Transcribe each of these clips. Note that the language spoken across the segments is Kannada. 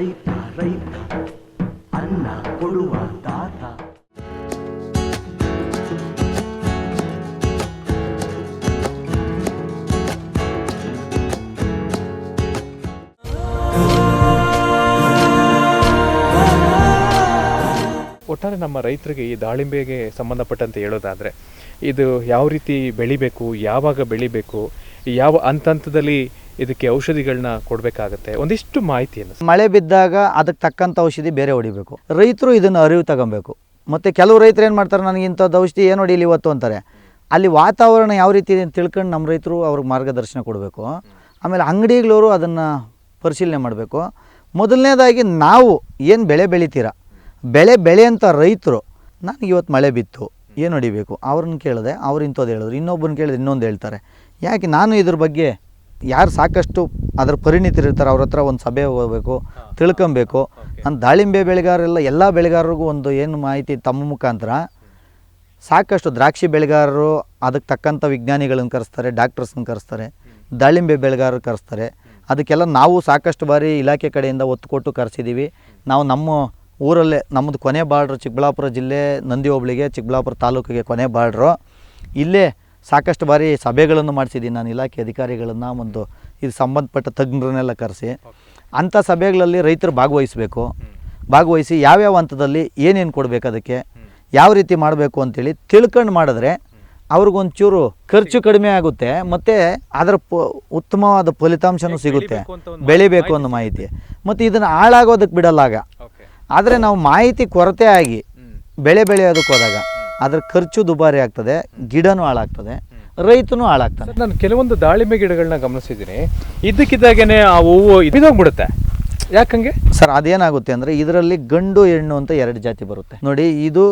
ರೈತ ರೈತ, ಅನ್ನ ಕೊಡುವ ದಾತ. ಒಟ್ಟಾರೆ ನಮ್ಮ ರೈತರಿಗೆ ಈ ದಾಳಿಂಬೆಗೆ ಸಂಬಂಧಪಟ್ಟಂತೆ ಹೇಳೋದಾದರೆ, ಇದು ಯಾವ ರೀತಿ ಬೆಳಿಬೇಕು, ಯಾವಾಗ ಬೆಳಿಬೇಕು, ಯಾವ ಹಂತ ಹಂತದಲ್ಲಿ ಇದಕ್ಕೆ ಔಷಧಿಗಳನ್ನ ಕೊಡಬೇಕಾಗತ್ತೆ. ಒಂದಿಷ್ಟು ಮಾಹಿತಿಯನ್ನು ಮಳೆ ಬಿದ್ದಾಗ ಅದಕ್ಕೆ ತಕ್ಕಂಥ ಔಷಧಿ ಬೇರೆ ಹೊಡಿಬೇಕು. ರೈತರು ಇದನ್ನು ಅರಿವು ತಗೊಬೇಕು. ಮತ್ತು ಕೆಲವು ರೈತರು ಏನು ಮಾಡ್ತಾರೆ, ನನಗೆ ಇಂಥದ್ದು ಔಷಧಿ ಏನು ಹೊಡಿಲಿ ಇವತ್ತು? ಅಂತಾರೆ. ಅಲ್ಲಿ ವಾತಾವರಣ ಯಾವ ರೀತಿ ಇದೆ ಅಂತ ತಿಳ್ಕೊಂಡು ನಮ್ಮ ರೈತರು ಅವ್ರಿಗೆ ಮಾರ್ಗದರ್ಶನ ಕೊಡಬೇಕು. ಆಮೇಲೆ ಅಂಗಡಿಗಳವರು ಅದನ್ನು ಪರಿಶೀಲನೆ ಮಾಡಬೇಕು. ಮೊದಲನೇದಾಗಿ ನಾವು ಏನು ಬೆಳೆ ಬೆಳಿತೀರ? ಬೆಳೆ ಬೆಳೆಯಂಥ ರೈತರು, ನನಗೆ ಇವತ್ತು ಮಳೆ ಬಿತ್ತು, ಏನು ಹೊಡಿಬೇಕು? ಅವ್ರನ್ನ ಕೇಳಿದೆ, ಅವ್ರು ಇಂಥದ್ದು ಹೇಳಿದ್ರು. ಇನ್ನೊಬ್ಬರನ್ನ ಕೇಳಿದ್ರೆ ಇನ್ನೊಂದು ಹೇಳ್ತಾರೆ. ಯಾಕೆ ನಾನು ಇದ್ರ ಬಗ್ಗೆ ಯಾರು ಸಾಕಷ್ಟು ಅದ್ರ ಪರಿಣಿತರಿರ್ತಾರೆ ಅವ್ರ ಹತ್ರ ಒಂದು ಸಭೆ ಹೋಗಬೇಕು ತಿಳ್ಕೊಬೇಕು. ನಾನು ದಾಳಿಂಬೆ ಬೆಳೆಗಾರರೆಲ್ಲ ಎಲ್ಲ ಬೆಳೆಗಾರರಿಗೂ ಒಂದು ಏನು ಮಾಹಿತಿ ತಮ್ಮ ಮುಖಾಂತರ. ಸಾಕಷ್ಟು ದ್ರಾಕ್ಷಿ ಬೆಳೆಗಾರರು ಅದಕ್ಕೆ ತಕ್ಕಂಥ ವಿಜ್ಞಾನಿಗಳನ್ನು ಕರೆಸ್ತಾರೆ ಡಾಕ್ಟರ್ಸ್ನ ಕರೆಸ್ತಾರೆ ದಾಳಿಂಬೆ ಬೆಳೆಗಾರರು ಕರೆಸ್ತಾರೆ. ಅದಕ್ಕೆಲ್ಲ ನಾವು ಸಾಕಷ್ಟು ಬಾರಿ ಇಲಾಖೆ ಕಡೆಯಿಂದ ಒತ್ತು ಕೊಟ್ಟು ಕರೆಸಿದ್ದೀವಿ ನಾವು ನಮ್ಮ ಊರಲ್ಲೇ ನಮ್ಮದು ಕೊನೆ ಬಾರ್ಡ್ರು ಚಿಕ್ಕಬಳ್ಳಾಪುರ ಜಿಲ್ಲೆ ನಂದಿ ಹೋಬಳಿಗೆ ಚಿಕ್ಕಬಳ್ಳಾಪುರ ತಾಲೂಕಿಗೆ ಕೊನೆ ಬಾರ್ಡ್ರು. ಇಲ್ಲೇ ಸಾಕಷ್ಟು ಬಾರಿ ಸಭೆಗಳನ್ನು ಮಾಡಿಸಿದ್ದೀನಿ. ನಾನು ಇಲಾಖೆ ಅಧಿಕಾರಿಗಳನ್ನು ಒಂದು ಇದು ಸಂಬಂಧಪಟ್ಟ ತಜ್ಞರನ್ನೆಲ್ಲ ಕರೆಸಿ. ಅಂಥ ಸಭೆಗಳಲ್ಲಿ ರೈತರು ಭಾಗವಹಿಸಬೇಕು. ಭಾಗವಹಿಸಿ ಯಾವ್ಯಾವ ಹಂತದಲ್ಲಿ ಏನೇನು ಕೊಡಬೇಕು ಅದಕ್ಕೆ ಯಾವ ರೀತಿ ಮಾಡಬೇಕು ಅಂತೇಳಿ ತಿಳ್ಕೊಂಡು ಮಾಡಿದ್ರೆ ಅವ್ರಿಗೊಂಚೂರು ಖರ್ಚು ಕಡಿಮೆ ಆಗುತ್ತೆ ಮತ್ತು ಅದರ ಪ ಉತ್ತಮವಾದ ಫಲಿತಾಂಶನೂ ಸಿಗುತ್ತೆ. ಬೆಳಿಬೇಕು ಅನ್ನೋ ಮಾಹಿತಿ. ಮತ್ತು ಇದನ್ನು ಹಾಳಾಗೋದಕ್ಕೆ ಬಿಡಲ್ಲ ಆಗ. ಆದರೆ ನಾವು ಮಾಹಿತಿ ಕೊರತೆ ಆಗಿ ಬೆಳೆ ಬೆಳೆಯೋದಕ್ಕೆ ಹೋದಾಗ ಅದ್ರ ಖರ್ಚು ದುಬಾರಿ ಆಗ್ತದೆ ಗಿಡನೂ ಹಾಳಾಗ್ತದೆ ರೈತನು ಹಾಳಾಗ್ತಾನೆ. ನಾನು ಕೆಲವೊಂದು ದಾಳಿಂಬೆ ಗಿಡಗಳನ್ನ ಗಮನಿಸಿದ್ದೀನಿ. ಇದ್ದಕ್ಕಿದ್ದಾಗೇನೆ ಆ ಹೂವು ಇದೋಗ್ಬಿಡುತ್ತೆ ಯಾಕಂಗೆ ಸರ್ ಅದೇನಾಗುತ್ತೆ ಅಂದರೆ ಇದರಲ್ಲಿ ಗಂಡು ಹೆಣ್ಣು ಅಂತ ಎರಡು ಜಾತಿ ಬರುತ್ತೆ. ನೋಡಿ ಇದು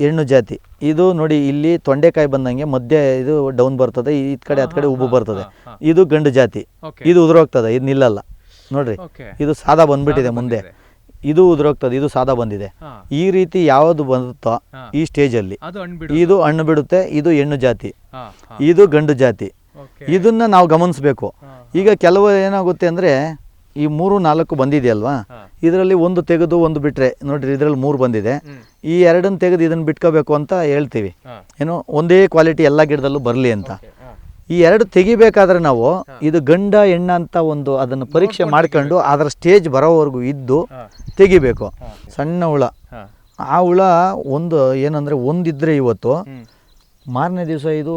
ಹೆಣ್ಣು ಜಾತಿ. ಇದು ನೋಡಿ ಇಲ್ಲಿ ತೊಂಡೆಕಾಯಿ ಬಂದಂಗೆ ಮಧ್ಯೆ ಇದು ಡೌನ್ ಬರ್ತದೆ ಈ ಕಡೆ ಹತ್ತು ಕಡೆ ಉಬ್ಬು ಬರ್ತದೆ. ಇದು ಗಂಡು ಜಾತಿ. ಇದು ಉದುರೋಗ್ತದೆ ಇದು ನಿಲ್ಲಲ್ಲ. ನೋಡ್ರಿ ಇದು ಸಾದಾ ಬಂದ್ಬಿಟ್ಟಿದೆ ಮುಂದೆ. ಇದು ಉದುರೋಗ್ತದೆ ಇದು ಸಾದಾ ಬಂದಿದೆ. ಈ ರೀತಿ ಯಾವ್ದು ಬಂದುತ್ತೋ. ಈ ಸ್ಟೇಜಲ್ಲಿ ಅದು ಹಣ್ಬಿಡು ಇದು ಹಣ್ಣು ಬಿಡುತ್ತೆ ಇದು ಹೆಣ್ಣು ಜಾತಿ. ಇದು ಗಂಡು ಜಾತಿ. ಇದನ್ನ ನಾವು ಗಮನಿಸಬೇಕು. ಈಗ ಕೆಲವು ಏನಾಗುತ್ತೆ ಅಂದರೆ ಈ ಮೂರು ನಾಲ್ಕು ಬಂದಿದೆಯಲ್ವಾ? ಅಲ್ವಾ ಇದರಲ್ಲಿ ಒಂದು ತೆಗೆದು ಒಂದು ಬಿಟ್ರೆ ನೋಡ್ರಿ ಇದರಲ್ಲಿ ಮೂರು ಬಂದಿದೆ. ಈ ಎರಡನ್ನು ತೆಗೆದು ಇದನ್ನು ಬಿಟ್ಕೋಬೇಕು ಅಂತ ಹೇಳ್ತೀವಿ. ಏನು ಒಂದೇ ಕ್ವಾಲಿಟಿ ಎಲ್ಲ ಗಿಡದಲ್ಲೂ ಬರಲಿ ಅಂತ. ಈ ಎರಡು ತೆಗಿಬೇಕಾದ್ರೆ ನಾವು ಇದು ಗಂಡ ಹೆಣ್ಣ ಅಂತ ಒಂದು ಅದನ್ನು ಪರೀಕ್ಷೆ ಮಾಡ್ಕೊಂಡು ಅದರ ಸ್ಟೇಜ್ ಬರೋವರೆಗೂ ಇದ್ದು ತೆಗಿಬೇಕು. ಸಣ್ಣ ಹುಳ. ಆ ಹುಳ ಒಂದು ಏನಂದರೆ ಒಂದಿದ್ರೆ ಇವತ್ತು ಮಾರನೇ ದಿವಸ ಇದು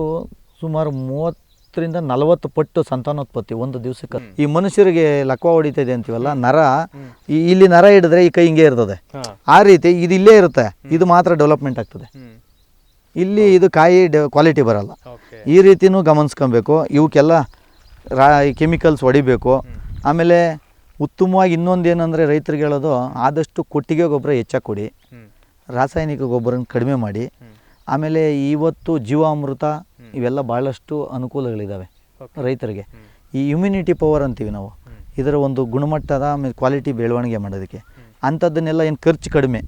ಸುಮಾರು ಮೂವತ್ತರಿಂದ ನಲವತ್ತು ಪಟ್ಟು ಸಂತಾನೋತ್ಪತ್ತಿ ಒಂದು ದಿವಸಕ್ಕೆ. ಈ ಮನುಷ್ಯರಿಗೆ ಲಕ್ವ ಇದೆ ಅಂತೀವಲ್ಲ ನರ. ಇಲ್ಲಿ ನರ ಹಿಡಿದ್ರೆ ಈ ಕೈ ಹಿಂಗೆ ಇರ್ತದೆ. ಆ ರೀತಿ ಇದು ಇಲ್ಲೇ ಇರುತ್ತೆ. ಇದು ಮಾತ್ರ ಡೆವಲಪ್ಮೆಂಟ್ ಆಗ್ತದೆ. ಇಲ್ಲಿ ಇದು ಕಾಯಿ ಕ್ವಾಲಿಟಿ ಬರಲ್ಲ. ಈ ರೀತಿನೂ ಗಮನಿಸ್ಕೊಬೇಕು. ಇವಕ್ಕೆಲ್ಲ ರಾ ಕೆಮಿಕಲ್ಸ್ ಹೊಡಿಬೇಕು. ಆಮೇಲೆ ಉತ್ತಮವಾಗಿ ಇನ್ನೊಂದು ಏನಂದರೆ ರೈತರಿಗೆ ಹೇಳೋದು ಆದಷ್ಟು ಕೊಟ್ಟಿಗೆ ಗೊಬ್ಬರ ಹೆಚ್ಚಾಗಿ ಕೊಡಿ. ರಾಸಾಯನಿಕ ಗೊಬ್ಬರನ ಕಡಿಮೆ ಮಾಡಿ. ಆಮೇಲೆ ಇವತ್ತು ಜೀವಾಮೃತ ಇವೆಲ್ಲ ಭಾಳಷ್ಟು ಅನುಕೂಲಗಳಿದ್ದಾವೆ ರೈತರಿಗೆ. ಈ ಇಮ್ಯುನಿಟಿ ಪವರ್ ಅಂತೀವಿ ನಾವು. ಇದರ ಒಂದು ಗುಣಮಟ್ಟದ ಆಮೇಲೆ ಕ್ವಾಲಿಟಿ ಬೆಳವಣಿಗೆ ಮಾಡೋದಕ್ಕೆ. ಅಂಥದ್ದನ್ನೆಲ್ಲ ಏನು ಖರ್ಚು ಕಡಿಮೆ.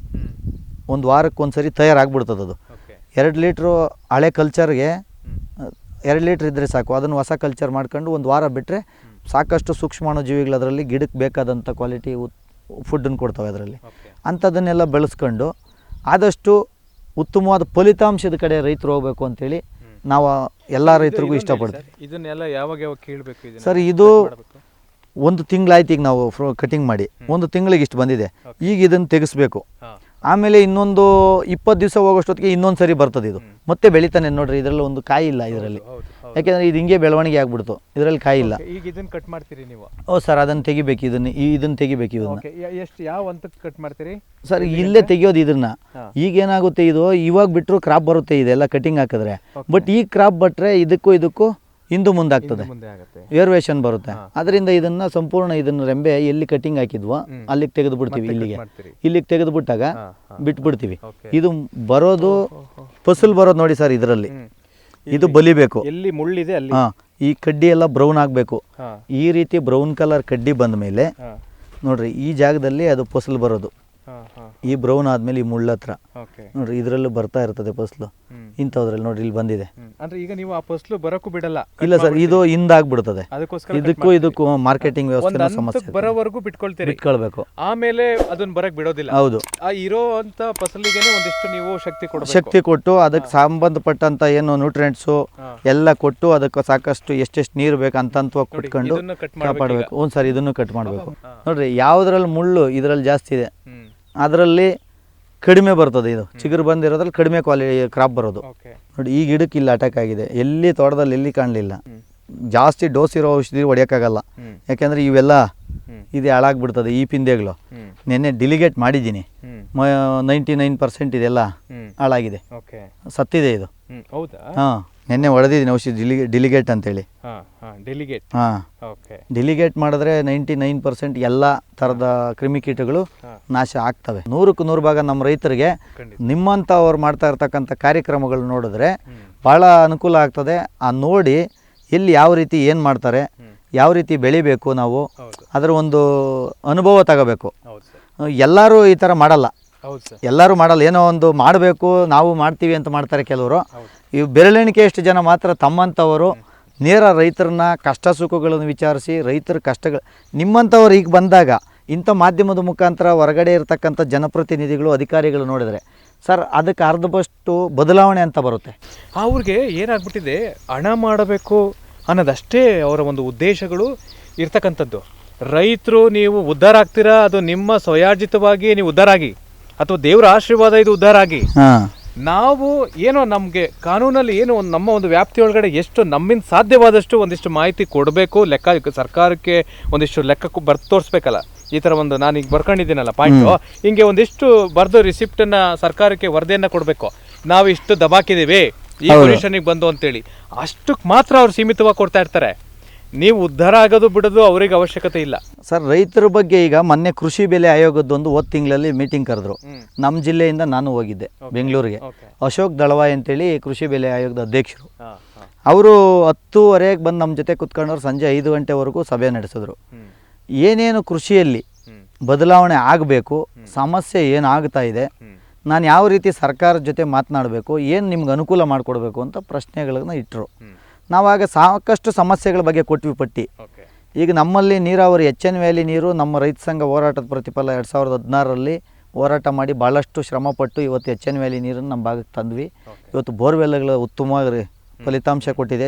ಒಂದು ವಾರಕ್ಕೆ ಒಂದು ಸರಿ ತಯಾರಾಗ್ಬಿಡ್ತದದು. ಅದು ಎರಡು ಲೀಟ್ರು ಹಳೆ ಕಲ್ಚರ್ಗೆ ಎರಡು ಲೀಟ್ರ್ ಇದ್ದರೆ ಸಾಕು. ಅದನ್ನು ಹೊಸ ಕಲ್ಚರ್ ಮಾಡ್ಕೊಂಡು ಒಂದು ವಾರ ಬಿಟ್ಟರೆ ಸಾಕಷ್ಟು ಸೂಕ್ಷ್ಮಾಣುಜೀವಿಗಳು ಅದರಲ್ಲಿ ಗಿಡಕ್ಕೆ ಬೇಕಾದಂಥ ಕ್ವಾಲಿಟಿ ಫುಡ್ಡನ್ನು ಕೊಡ್ತವೆ ಅದರಲ್ಲಿ. ಅಂಥದ್ದನ್ನೆಲ್ಲ ಬೆಳೆಸ್ಕೊಂಡು ಆದಷ್ಟು ಉತ್ತಮವಾದ ಫಲಿತಾಂಶದ ಕಡೆ ರೈತರು ಹೋಗಬೇಕು ಅಂತೇಳಿ ನಾವು ಎಲ್ಲ ರೈತರಿಗೂ ಇಷ್ಟಪಡ್ತೀವಿ. ಇದನ್ನೆಲ್ಲ ಯಾವಾಗ ಯಾವಾಗ ಕೇಳಬೇಕು ಇದನ್ನ? ಸರ್ ಇದು? ಒಂದು ತಿಂಗಳಾಯ್ತು ಈಗ ನಾವು ಕಟಿಂಗ್ ಮಾಡಿ. ಒಂದು ತಿಂಗಳಿಗೆ ಇಷ್ಟು ಬಂದಿದೆ. ಈಗ ಇದನ್ನು ತೆಗೆಸ್ಬೇಕು. ಹಾ. ಆಮೇಲೆ ಇನ್ನೊಂದು ಇಪ್ಪತ್ತು ದಿವಸ ಹೋಗೋಷ್ಟೊತ್ತಿಗೆ ಇನ್ನೊಂದು ಸರಿ ಬರ್ತದೆ ಇದು. ಮತ್ತೆ ಬೆಳಿತಾನೆ ನೋಡ್ರಿ ಇದರಲ್ಲಿ ಒಂದು ಕಾಯಿ ಇಲ್ಲ ಇದರಲ್ಲಿ. ಯಾಕೆಂದರೆ ಇದು ಹಿಂಗೆ ಬೆಳವಣಿಗೆ ಆಗ್ಬಿಡ್ತು. ಇದರಲ್ಲಿ ಕಾಯಿ ಇಲ್ಲ. ಈಗ ಇದನ್ನ ಕಟ್ ಮಾಡ್ತೀರಿ ನೀವು? ಓ ಸರ್ ಅದನ್ನ ತೆಗಿಬೇಕು ಇದನ್ನ ಈ ಇದನ್ನು ತೆಗಿಬೇಕು ಇದನ್ನ ಎಷ್ಟು ಯಾವ ಹಂತಕ್ಕೆ ಕಟ್ ಮಾಡ್ತೀರಿ? ಸರ್ ಇಲ್ಲೇ ತೆಗಿಯೋದು ಇದನ್ನ ಈಗ ಏನಾಗುತ್ತೆ ಇದು ಇವಾಗ ಬಿಟ್ಟರು ಕ್ರಾಪ್ ಬರುತ್ತೆ ಇದೆಲ್ಲ ಕಟಿಂಗ್ ಹಾಕಿದ್ರೆ. ಬಟ್ ಈ ಕ್ರಾಪ್ ಬಟ್ರೆ ಇದಕ್ಕೂ ಇದಕ್ಕೂ ಹಿಂದು ಮುಂದೆ ಆಗ್ತದೆ ಮುಂದೆ ಆಗುತ್ತೆ. ವೇರಿಯೇಷನ್ ಬರುತ್ತೆ. ಅದರಿಂದ ಇದನ್ನ ಸಂಪೂರ್ಣ ಇದನ್ನ ರೆಂಬೆ ಎಲ್ಲಿ ಕಟಿಂಗ್ ಹಾಕಿದ್ವೋ ಅಲ್ಲಿಗೆ ತೆಗೆದು ಬಿಡ್ತೀವಿ ಇಲ್ಲಿಗೆ. ಮಾಡ್ತೀರಿ. ಇಲ್ಲಿಗೆ ತೆಗೆದು ಬಿಟ್ಟಾಗ ಬಿಟ್ಬಿಡ್ತೀವಿ. ಇದು ಬರೋದು ಫಸಲ್ ಬರೋದು ನೋಡಿ ಸರ್ ಇದರಲ್ಲಿ. ಇದು ಬಲಿಬೇಕು. ಎಲ್ಲಿ ಮುಳ್ಳಿದೆ ಅಲ್ಲಿ? ಹಾ ಈ ಕಡ್ಡಿ ಎಲ್ಲ ಬ್ರೌನ್ ಆಗಬೇಕು. ಹಾ. ಈ ರೀತಿ ಬ್ರೌನ್ ಕಲರ್ ಕಡ್ಡಿ ಬಂದ ಮೇಲೆ ನೋಡ್ರಿ ಈ ಜಾಗದಲ್ಲಿ ಅದು ಫಸಲು ಬರೋದು. ಈ ಬ್ರೌನ್ ಆದಮೇಲೆ ಈ ಮುಳ್ಳ ಹತ್ರ. ಓಕೆ ನೋಡ್ರಿ ಇದ್ರಲ್ಲೂ ಬರ್ತಾ ಇರ್ತದೆ ಫಸ್ಲು. ಹ್ಮ್. ಇಂಥದ್ರಲ್ಲಿ ನೋಡ್ರಿ ಇಲ್ಲಿ ಬಂದಿದೆ. ಹ್ಮ್. ಅಂದ್ರೆ ಈಗ ನೀವು ಆ ಫಸ್ಲು ಬರಕ್ಕೂ ಬಿಡಲ್ಲ ಇಲ್ಲ ಸರ್ ಇದು ಹಿಂದಾಗ್ಬಿಡ್ತದೆ. ಅದಕ್ಕೋಸ್ಕರ ಇದಕ್ಕೂ ಇದಕ್ಕೂ ಮಾರ್ಕೆಟಿಂಗ್ ಒಂದು ವ್ಯವಸ್ಥೆ ಹಂತಕ್ಕೆ ಸಮಸ್ಯೆ ಬರೋವರೆಗೂ ಬಿಟ್ಕೊಳ್ತೀರಿ. ಬಿಟ್ಕೊಳ್ಬೇಕು. ಆಮೇಲೆ ಅದನ್ನ ಬರಕ್ ಬಿಡೋದಿಲ್ಲ. ಹೌದು. ಆ ಇರೋ ಅಂತ ಫಸಲಿಗೆನೆ ಒಂದಿಷ್ಟು ನೀವು ಶಕ್ತಿ ಕೊಡಬೇಕು. ಶಕ್ತಿ ಕೊಟ್ಟು ಅದಕ್ಕೆ ಸಂಬಂಧಪಟ್ಟಂತ ಏನು ನ್ಯೂಟ್ರಿಯೆಂಟ್ಸ್ ಹಾ. ಎಲ್ಲ ಕೊಟ್ಟು ಅದಕ್ಕೆ ಸಾಕಷ್ಟು ಎಷ್ಟೆಷ್ಟು ನೀರು ಬೇಕು ಅಂತ ಕಾಪಾಡ್ಬೇಕು ಒಂದ್ಸಾರಿ ಇದನ್ನ ಕಟ್ ಮಾಡ್ಬೇಕು ಕಾಪಾಡಬೇಕು. ಸರ್ ಇದನ್ನು ಕಟ್ ಮಾಡಬೇಕು. ನೋಡ್ರಿ ಯಾವುದ್ರಲ್ಲಿ ಮುಳ್ಳು ಇದರಲ್ಲಿ ಜಾಸ್ತಿ ಇದೆ. ಹ್ಮ್. ಅದರಲ್ಲಿ ಕಡಿಮೆ ಬರ್ತದೆ ಇದು. ಚಿಗುರು ಬಂದಿರೋದ್ರಲ್ಲಿ ಕಡಿಮೆ ಕ್ವಾಲಿಟಿ ಕ್ರಾಪ್ ಬರೋದು. ಓಕೆ ನೋಡಿ ಈ ಗಿಡಕ್ಕೆ ಇಲ್ಲಿ ಅಟ್ಯಾಕ್ ಆಗಿದೆ. ಎಲ್ಲಿ ತೋಟದಲ್ಲಿ ಎಲ್ಲಿ ಕಾಣಲಿಲ್ಲ. ಜಾಸ್ತಿ ಡೋಸ್ ಇರೋ ಔಷಧಿ ಹೊಡಿಯೋಕ್ಕಾಗಲ್ಲ. ಯಾಕೆಂದರೆ ಇವೆಲ್ಲ ಇದು ಹಾಳಾಗ್ಬಿಡ್ತದೆ ಈ ಪಿಂದೆಗಳು. ನಿನ್ನೆ ಡಿಲಿಗೇಟ್ ಮಾಡಿದ್ದೀನಿ. ಮ ನೈಂಟಿ ನೈನ್ ಪರ್ಸೆಂಟ್ ಇದೆಲ್ಲ ಹಾಳಾಗಿದೆ. ಸತ್ತಿದೆ ಇದು. ಹೌದಾ? ಹಾಂ. ನಿನ್ನೆ ಹೊಡೆದಿದ್ದೀನಿ ಔಷಧಿ ಡಿಲಿಗೆ ಡಿಲಿಗೇಟ್ ಅಂತೇಳಿ. ಡೆಲಿಗೇಟ್. ಹಾಂ. ಓಕೆ. ಡಿಲಿಗೇಟ್ ಮಾಡಿದ್ರೆ ನೈಂಟಿ ನೈನ್ ಪರ್ಸೆಂಟ್ ಎಲ್ಲ ಥರದ ಕ್ರಿಮಿಕೀಟಗಳು ನಾಶ ಆಗ್ತವೆ. ನೂರಕ್ಕೂ ನೂರು ಭಾಗ ನಮ್ಮ ರೈತರಿಗೆ ನಿಮ್ಮಂಥವ್ರು ಮಾಡ್ತಾ ಇರ್ತಕ್ಕಂಥ ಕಾರ್ಯಕ್ರಮಗಳು ನೋಡಿದ್ರೆ ಭಾಳ ಅನುಕೂಲ ಆಗ್ತದೆ. ಆ ನೋಡಿ ಎಲ್ಲಿ ಯಾವ ರೀತಿ ಏನು ಮಾಡ್ತಾರೆ ಯಾವ ರೀತಿ ಬೆಳಿಬೇಕು ನಾವು ಅದರ ಒಂದು ಅನುಭವ ತಗೋಬೇಕು. ಎಲ್ಲರೂ ಈ ಥರ ಮಾಡಲ್ಲ. ಎಲ್ಲರೂ ಮಾಡಲ್ಲ. ಏನೋ ಒಂದು ಮಾಡಬೇಕು ನಾವು ಮಾಡ್ತೀವಿ ಅಂತ ಮಾಡ್ತಾರೆ ಕೆಲವರು. ಇವು ಬೆರಳೆಣಿಕೆ ಎಷ್ಟು ಜನ ಮಾತ್ರ ತಮ್ಮಂಥವರು ನೇರ ರೈತರನ್ನ ಕಷ್ಟ ಸುಖಗಳನ್ನು ವಿಚಾರಿಸಿ ರೈತರ ಕಷ್ಟಗಳು ನಿಮ್ಮಂಥವ್ರು ಈಗ ಬಂದಾಗ ಇಂಥ ಮಾಧ್ಯಮದ ಮುಖಾಂತರ ಹೊರಗಡೆ ಇರತಕ್ಕಂಥ ಜನಪ್ರತಿನಿಧಿಗಳು ಅಧಿಕಾರಿಗಳು ನೋಡಿದರೆ ಸರ್ ಅದಕ್ಕೆ ಅರ್ಧದಷ್ಟು ಬದಲಾವಣೆ ಅಂತ ಬರುತ್ತೆ. ಅವ್ರಿಗೆ ಏನಾಗ್ಬಿಟ್ಟಿದೆ ಹಣ ಮಾಡಬೇಕು ಅನ್ನೋದಷ್ಟೇ ಅವರ ಒಂದು ಉದ್ದೇಶಗಳು ಇರ್ತಕ್ಕಂಥದ್ದು. ರೈತರು ನೀವು ಉದ್ಧಾರ ಆಗ್ತೀರಾ? ಅದು ನಿಮ್ಮ ಸ್ವಯಾರ್ಜಿತವಾಗಿ ನೀವು ಉದ್ಧಾರ ಆಗಿ ಅಥವಾ ದೇವರ ಆಶೀರ್ವಾದ ಇದು ಉದ್ಧಾರ ಆಗಿ? ಹಾಂ. ನಾವು ಏನೋ ನಮಗೆ ಕಾನೂನಲ್ಲಿ ಏನು ಒಂದು ನಮ್ಮ ಒಂದು ವ್ಯಾಪ್ತಿಯೊಳಗಡೆ ಎಷ್ಟು ನಮ್ಮಿಂದ ಸಾಧ್ಯವಾದಷ್ಟು ಒಂದಿಷ್ಟು ಮಾಹಿತಿ ಕೊಡಬೇಕು ಲೆಕ್ಕ ಸರ್ಕಾರಕ್ಕೆ ಒಂದಿಷ್ಟು ಲೆಕ್ಕಕ್ಕೂ ಬರ್ದು ತೋರಿಸ್ಬೇಕಲ್ಲ. ಈ ಥರ ಒಂದು ನಾನು ಈಗ ಬರ್ಕೊಂಡಿದ್ದೀನಲ್ಲ ಪಾಯಿಂಟು ಹಿಂಗೆ ಒಂದಿಷ್ಟು ಬರೆದು ರಿಸಿಪ್ಟನ್ನು ಸರ್ಕಾರಕ್ಕೆ ವರದಿಯನ್ನು ಕೊಡಬೇಕು. ನಾವು ಇಷ್ಟು ದಬಾಕಿದ್ದೀವಿ ಈ ಪೊಸಿಷನಿಗೆ ಬಂದು ಅಂತೇಳಿ. ಅಷ್ಟಕ್ಕೆ ಮಾತ್ರ ಅವ್ರು ಸೀಮಿತವಾಗಿ ಕೊಡ್ತಾ ಇರ್ತಾರೆ. ನೀವು ಉದ್ಧಾರ ಆಗೋದು ಬಿಡೋದು ಅವ್ರಿಗೆ ಅವಶ್ಯಕತೆ ಇಲ್ಲ. ಸರ್ ರೈತರ ಬಗ್ಗೆ ಈಗ ಮೊನ್ನೆ ಕೃಷಿ ಬೆಲೆ ಆಯೋಗದೊಂದು ಹೋದ ತಿಂಗಳಲ್ಲಿ ಮೀಟಿಂಗ್ ಕರೆದ್ರು. ನಮ್ಮ ಜಿಲ್ಲೆಯಿಂದ ನಾನು ಹೋಗಿದ್ದೆ ಬೆಂಗಳೂರಿಗೆ. ಅಶೋಕ್ ದಳವಾಯ್ ಅಂತೇಳಿ ಕೃಷಿ ಬೆಲೆ ಆಯೋಗದ ಅಧ್ಯಕ್ಷರು. ಅವರು ಹತ್ತುವರೆಗೆ ಬಂದು ನಮ್ಮ ಜೊತೆ ಕುತ್ಕೊಂಡವ್ರು ಸಂಜೆ ಐದು ಗಂಟೆವರೆಗೂ ಸಭೆ ನಡೆಸಿದ್ರು. ಏನೇನು ಕೃಷಿಯಲ್ಲಿ ಬದಲಾವಣೆ ಆಗಬೇಕು ಸಮಸ್ಯೆ ಏನಾಗ್ತಾ ಇದೆ ನಾನು ಯಾವ ರೀತಿ ಸರ್ಕಾರದ ಜೊತೆ ಮಾತನಾಡಬೇಕು ಏನು ನಿಮ್ಗೆ ಅನುಕೂಲ ಮಾಡಿಕೊಡ್ಬೇಕು ಅಂತ ಪ್ರಶ್ನೆಗಳನ್ನ ಇಟ್ಟರು ನಾವಾಗ ಸಾಕಷ್ಟು ಸಮಸ್ಯೆಗಳ ಬಗ್ಗೆ ಕೊಟ್ವಿ ಪಟ್ಟಿ ಈಗ ನಮ್ಮಲ್ಲಿ ನೀರಾವರಿ ಎಚ್ ಎನ್ ವ್ಯಾಲಿ ನೀರು ನಮ್ಮ ರೈತ ಸಂಘ ಹೋರಾಟದ ಪ್ರತಿಫಲ ಎರಡು ಸಾವಿರದ ಹದಿನಾರರಲ್ಲಿ ಹೋರಾಟ ಮಾಡಿ ಭಾಳಷ್ಟು ಶ್ರಮಪಟ್ಟು ಇವತ್ತು ಎಚ್ ಎನ್ ವ್ಯಾಲಿ ನೀರನ್ನು ನಮ್ಮ ಭಾಗಕ್ಕೆ ತಂದ್ವಿ. ಇವತ್ತು ಬೋರ್ವೆಲ್ಗಳ ಉತ್ತಮವಾಗಿ ಫಲಿತಾಂಶ ಕೊಟ್ಟಿದೆ.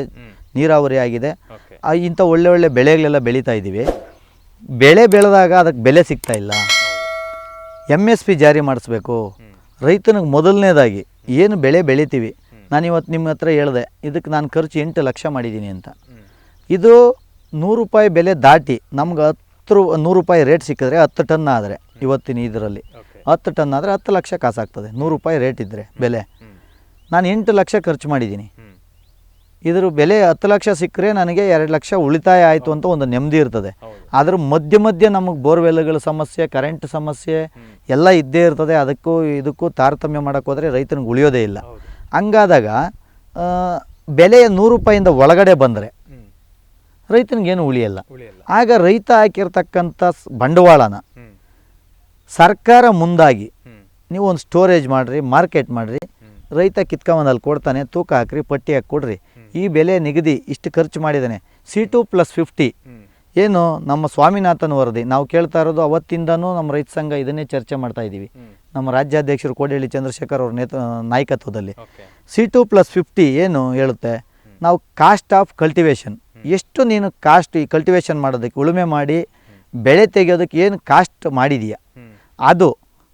ನೀರಾವರಿ ಆಗಿದೆ. ಇಂಥ ಒಳ್ಳೆ ಒಳ್ಳೆ ಬೆಳೆಗಳೆಲ್ಲ ಬೆಳೀತಾ ಇದ್ದೀವಿ. ಬೆಳೆ ಬೆಳೆದಾಗ ಅದಕ್ಕೆ ಬೆಲೆ ಸಿಗ್ತಾ ಇಲ್ಲ. ಎಂ ಎಸ್ ಪಿ ಜಾರಿ ಮಾಡಿಸ್ಬೇಕು. ರೈತನಿಗೆ ಮೊದಲನೇದಾಗಿ ಏನು ಬೆಳೆ ಬೆಳಿತೀವಿ? ನಾನು ಇವತ್ತು ನಿಮ್ಮ ಹತ್ರ ಹೇಳಿದೆ ಇದಕ್ಕೆ ನಾನು ಖರ್ಚು ಎಂಟು ಲಕ್ಷ ಮಾಡಿದ್ದೀನಿ ಅಂತ. ಇದು ನೂರು ರೂಪಾಯಿ ಬೆಲೆ ದಾಟಿ ನಮ್ಗೆ ಹತ್ತು ನೂರು ರೂಪಾಯಿ ರೇಟ್ ಸಿಕ್ಕಿದ್ರೆ ಹತ್ತು ಟನ್ ಆದರೆ ಇವತ್ತಿನ ಇದರಲ್ಲಿ. ಹತ್ತು ಟನ್ ಆದರೆ ಹತ್ತು ಲಕ್ಷ ಕಾಸಾಗ್ತದೆ ನೂರು ರೂಪಾಯಿ ರೇಟ್ ಇದ್ದರೆ ಬೆಲೆ. ನಾನು ಎಂಟು ಲಕ್ಷ ಖರ್ಚು ಮಾಡಿದ್ದೀನಿ. ಇದ್ರ ಬೆಲೆ ಹತ್ತು ಲಕ್ಷ ಸಿಕ್ಕರೆ ನನಗೆ ಎರಡು ಲಕ್ಷ ಉಳಿತಾಯ ಆಯಿತು ಅಂತ ಒಂದು ನೆಮ್ಮದಿ ಇರ್ತದೆ. ಆದರೆ ಮಧ್ಯ ಮಧ್ಯೆ ನಮಗೆ ಬೋರ್ವೆಲ್ಗಳ ಸಮಸ್ಯೆ ಕರೆಂಟ್ ಸಮಸ್ಯೆ ಎಲ್ಲ ಇದ್ದೇ ಇರ್ತದೆ. ಅದಕ್ಕೂ ಇದಕ್ಕೂ ತಾರತಮ್ಯ ಮಾಡೋಕ್ಕೋದ್ರೆ ರೈತನಿಗೆ ಉಳಿಯೋದೇ ಇಲ್ಲ. ಹಂಗಾದಾಗ ಬೆಲೆಯ ಬೆಲೆ ನೂರು ರೂಪಾಯಿಂದ ಒಳಗಡೆ ಬಂದರೆ ರೈತನಿಗೇನು ಉಳಿಯಲ್ಲ. ಆಗ ರೈತ ಹಾಕಿರ್ತಕ್ಕಂಥ ಬಂಡವಾಳನ ಸರ್ಕಾರ ಮುಂದಾಗಿ ನೀವು ಒಂದು ಸ್ಟೋರೇಜ್ ಮಾಡಿರಿ ಮಾರ್ಕೆಟ್ ಮಾಡಿರಿ ರೈತ ಕಿತ್ಕೊಂಬಂದು ಅಲ್ಲಿ ಕೊಡ್ತಾನೆ ತೂಕ ಹಾಕ್ರಿ ಪಟ್ಟಿ ಹಾಕಿ ಕೊಡ್ರಿ. ಈ ಬೆಲೆ ನಿಗದಿ ಇಷ್ಟು ಖರ್ಚು ಮಾಡಿದ್ದಾನೆ ಸಿ ಟು ಪ್ಲಸ್ ಫಿಫ್ಟಿ ಏನು ನಮ್ಮ ಸ್ವಾಮಿನಾಥನ್ ವರದಿ ನಾವು ಕೇಳ್ತಾ ಇರೋದು ಅವತ್ತಿಂದನೂ ನಮ್ಮ ರೈತ ಸಂಘ ಇದನ್ನೇ ಚರ್ಚೆ ಮಾಡ್ತಾ ಇದ್ದೀವಿ. ನಮ್ಮ ರಾಜ್ಯಾಧ್ಯಕ್ಷರು ಕೋಡಿಹಳ್ಳಿ ಚಂದ್ರಶೇಖರ್ ಅವ್ರ ನೇತ ನಾಯಕತ್ವದಲ್ಲಿ. ಸಿ ಟು ಪ್ಲಸ್ ಫಿಫ್ಟಿ ಏನು ಹೇಳುತ್ತೆ? ನಾವು ಕಾಸ್ಟ್ ಆಫ್ ಕಲ್ಟಿವೇಷನ್ ಎಷ್ಟು ನೀನು ಕಾಸ್ಟ್ ಈ ಕಲ್ಟಿವೇಷನ್ ಮಾಡೋದಕ್ಕೆ ಉಳುಮೆ ಮಾಡಿ ಬೆಳೆ ತೆಗೆಯೋದಕ್ಕೆ ಏನು ಕಾಸ್ಟ್ ಮಾಡಿದೀಯ? ಅದು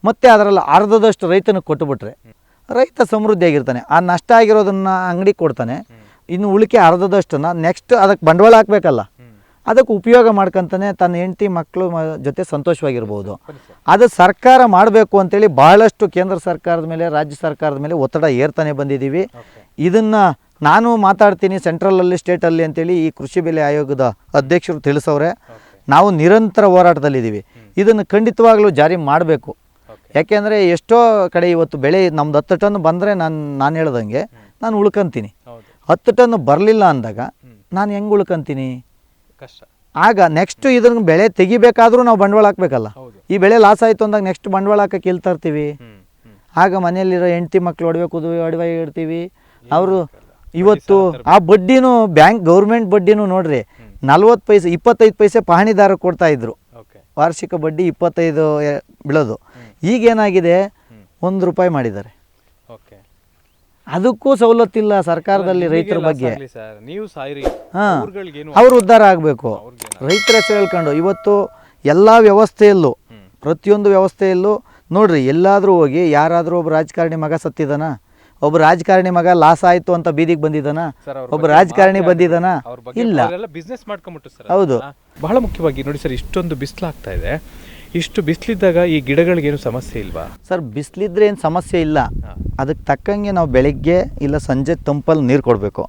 ಮತ್ತೆ ಅದರಲ್ಲಿ ಅರ್ಧದಷ್ಟು ರೈತನಿಗೆ ಕೊಟ್ಟುಬಿಟ್ರೆ ರೈತ ಸಮೃದ್ಧಿಯಾಗಿರ್ತಾನೆ ಆ ನಷ್ಟ ಆಗಿರೋದನ್ನು ಅಂಗಡಿ ಕೊಡ್ತಾನೆ. ಇನ್ನು ಉಳಿಕೆ ಅರ್ಧದಷ್ಟನ್ನು ನೆಕ್ಸ್ಟ್ ಅದಕ್ಕೆ ಬಂಡವಾಳ ಹಾಕಬೇಕಲ್ಲ. ಅದಕ್ಕೆ ಉಪಯೋಗ ಮಾಡ್ಕೊಂತಾನೆ ತನ್ನ ಹೆಂಡತಿ ಮಕ್ಕಳು ಮ- ಜೊತೆ ಸಂತೋಷವಾಗಿರ್ಬೋದು. ಅದು ಸರ್ಕಾರ ಮಾಡಬೇಕು ಅಂತೇಳಿ ಬಹಳಷ್ಟು ಕೇಂದ್ರ ಸರ್ಕಾರದ ಮೇಲೆ ರಾಜ್ಯ ಸರ್ಕಾರದ ಮೇಲೆ ಒತ್ತಡ ಏರ್ತಾನೆ ಬಂದಿದ್ದೀವಿ. ಇದನ್ನು ನಾನು ಮಾತಾಡ್ತೀನಿ ಸೆಂಟ್ರಲಲ್ಲಿ ಸ್ಟೇಟಲ್ಲಿ ಅಂತೇಳಿ ಈ ಕೃಷಿ ಬೆಲೆ ಆಯೋಗದ ಅಧ್ಯಕ್ಷರು ತಿಳಿಸವ್ರೆ. ನಾವು ನಿರಂತರ ಹೋರಾಟದಲ್ಲಿದ್ದೀವಿ. ಇದನ್ನು ಖಂಡಿತವಾಗಲೂ ಜಾರಿ ಮಾಡಬೇಕು. ಯಾಕೆಂದರೆ ಎಷ್ಟೋ ಕಡೆ ಇವತ್ತು ಬೆಳೆ ನಮ್ದು ಹತ್ತು ಟನ್ ಬಂದರೆ ನಾನು ನಾನು ಹೇಳ್ದಂಗೆ ನಾನು ಉಳ್ಕಂತೀನಿ. ಹತ್ತು ಟನ್ ಬರಲಿಲ್ಲ ಅಂದಾಗ ನಾನು ಹೆಂಗೆ ಉಳ್ಕೊಂತೀನಿ? ಕಷ್ಟ. ಆಗ ನೆಕ್ಸ್ಟ್ ಇದನ್ನ ಬೆಳೆ ತೆಗಿಬೇಕಾದ್ರೂ ನಾವು ಬಂಡವಾಳ ಹಾಕ್ಬೇಕಲ್ಲ. ಈ ಬೆಳೆ ಲಾಸ್ ಆಯಿತು ಅಂದಾಗ ನೆಕ್ಸ್ಟ್ ಬಂಡವಾಳ ಹಾಕಕ್ಕೆ ಎಲ್ಲಿ ತರ್ತೀವಿ? ಆಗ ಮನೆಯಲ್ಲಿರೋ ಹೆಂಡ್ತಿ ಮಕ್ಳು ಒಡವೆ ಕುದುವೆ ಒಡವೆ ಇಡ್ತೀವಿ. ಅವರು ಇವತ್ತು ಆ ಬಡ್ಡಿನೂ ಬ್ಯಾಂಕ್ ಗೌರ್ಮೆಂಟ್ ಬಡ್ಡಿನೂ ನೋಡ್ರಿ ನಲ್ವತ್ತು ಪೈಸೆ ಇಪ್ಪತ್ತೈದು ಪೈಸೆ ಪಹಣಿದಾರ ಕೊಡ್ತಾ ಇದ್ರು. ವಾರ್ಷಿಕ ಬಡ್ಡಿ ಇಪ್ಪತ್ತೈದು ಬಿಳೋದು. ಈಗೇನಾಗಿದೆ ಒಂದು ರೂಪಾಯಿ ಮಾಡಿದ್ದಾರೆ. ಅದಕ್ಕೂ ಸವಲತ್ತಿಲ್ಲ ಸರ್ಕಾರದಲ್ಲಿ ರೈತರ ಬಗ್ಗೆ. ನೀವು ಹಾಂ. ಊರುಗಳಿಗೇನು ಅವ್ರು ಉದ್ಧಾರ ಆಗಬೇಕು. ರೈತರ ಹೆಸರು ಹೇಳ್ಕೊಂಡು ಇವತ್ತು ಎಲ್ಲ ವ್ಯವಸ್ಥೆಯಲ್ಲೂ ಪ್ರತಿಯೊಂದು ವ್ಯವಸ್ಥೆಯಲ್ಲೂ ನೋಡ್ರಿ ಎಲ್ಲಾದರೂ ಹೋಗಿ ಯಾರಾದರೂ ಒಬ್ಬ ರಾಜಕಾರಣಿ ಮಗ ಸತ್ತಿದಾನ ಒಬ್ಬ ರಾಜಕಾರಣಿ ಮಗ ಲಾಸ್ ಆಯಿತು ಅಂತ ಬೀದಿಗೆ ಬಂದಿದ್ದಾನ ಒಬ್ಬ ರಾಜಕಾರಣಿ ಬಂದಿದ್ದಾನ ಅವ್ರ ಇಲ್ಲ. ಬಿಸ್ನೆಸ್ ಮಾಡ್ಕೊಂಬಿಟ್ಟು ಸರ್. ಹೌದು. ಬಹಳ ಮುಖ್ಯವಾಗಿ ನೋಡಿ ಸರ್ ಇಷ್ಟೊಂದು ಬಿಸಿಲಾಗ್ತಾ ಇದೆ. ಇಷ್ಟು ಬಿಸಿಲಿದ್ದಾಗ ಈ ಗಿಡಗಳಿಗೇನು ಸಮಸ್ಯೆ ಇಲ್ವಾ? ಸರ್ ಬಿಸಿಲಿದ್ರೆ ಏನು ಸಮಸ್ಯೆ ಇಲ್ಲ. ಅದಕ್ಕೆ ತಕ್ಕಂಗೆ ನಾವು ಬೆಳಿಗ್ಗೆ ಇಲ್ಲ ಸಂಜೆ ತಂಪಲ್ಲಿ ನೀರು ಕೊಡಬೇಕು.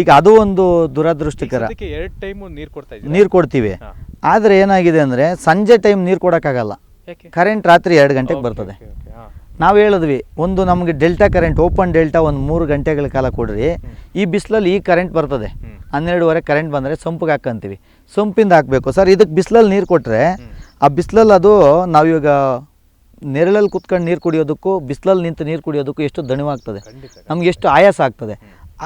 ಈಗ ಅದು ಒಂದು ದುರದೃಷ್ಟಕರ. ಎರಡು ಟೈಮ್ ನೀರು ಕೊಡ್ತಾ ನೀರು ಕೊಡ್ತೀವಿ. ಆದರೆ ಏನಾಗಿದೆ ಅಂದರೆ ಸಂಜೆ ಟೈಮ್ ನೀರು ಕೊಡೋಕ್ಕಾಗಲ್ಲ. ಕರೆಂಟ್ ರಾತ್ರಿ ಎರಡು ಗಂಟೆಗೆ ಬರ್ತದೆ. ನಾವು ಹೇಳಿದ್ವಿ ಒಂದು ನಮಗೆ ಡೆಲ್ಟಾ ಕರೆಂಟ್ ಓಪನ್ ಡೆಲ್ಟಾ ಒಂದು ಮೂರು ಗಂಟೆಗಳ ಕಾಲ ಕೊಡ್ರಿ. ಈ ಬಿಸಿಲಲ್ಲಿ ಈ ಕರೆಂಟ್ ಬರ್ತದೆ. ಹನ್ನೆರಡುವರೆ ಕರೆಂಟ್ ಬಂದರೆ ಸಂಪಿಗೆ ಹಾಕ್ಕಂತೀವಿ ಸಂಪಿಂದ ಹಾಕಬೇಕು. ಸರ್ ಇದಕ್ಕೆ ಬಿಸಿಲಲ್ಲಿ ನೀರು ಕೊಟ್ಟರೆ ಆ ಬಿಸಿಲಲ್ಲಿ ಅದು ನಾವಿವಾಗ ನೆರಳಲ್ಲಿ ಕುತ್ಕೊಂಡು ನೀರು ಕುಡಿಯೋದಕ್ಕೂ ಬಿಸಿಲಲ್ಲಿ ನಿಂತು ನೀರು ಕುಡಿಯೋದಕ್ಕೂ ಎಷ್ಟು ದಣಿವಾಗ್ತದೆ. ನಮ್ಗೆ ಎಷ್ಟು ಆಯಾಸ ಆಗ್ತದೆ.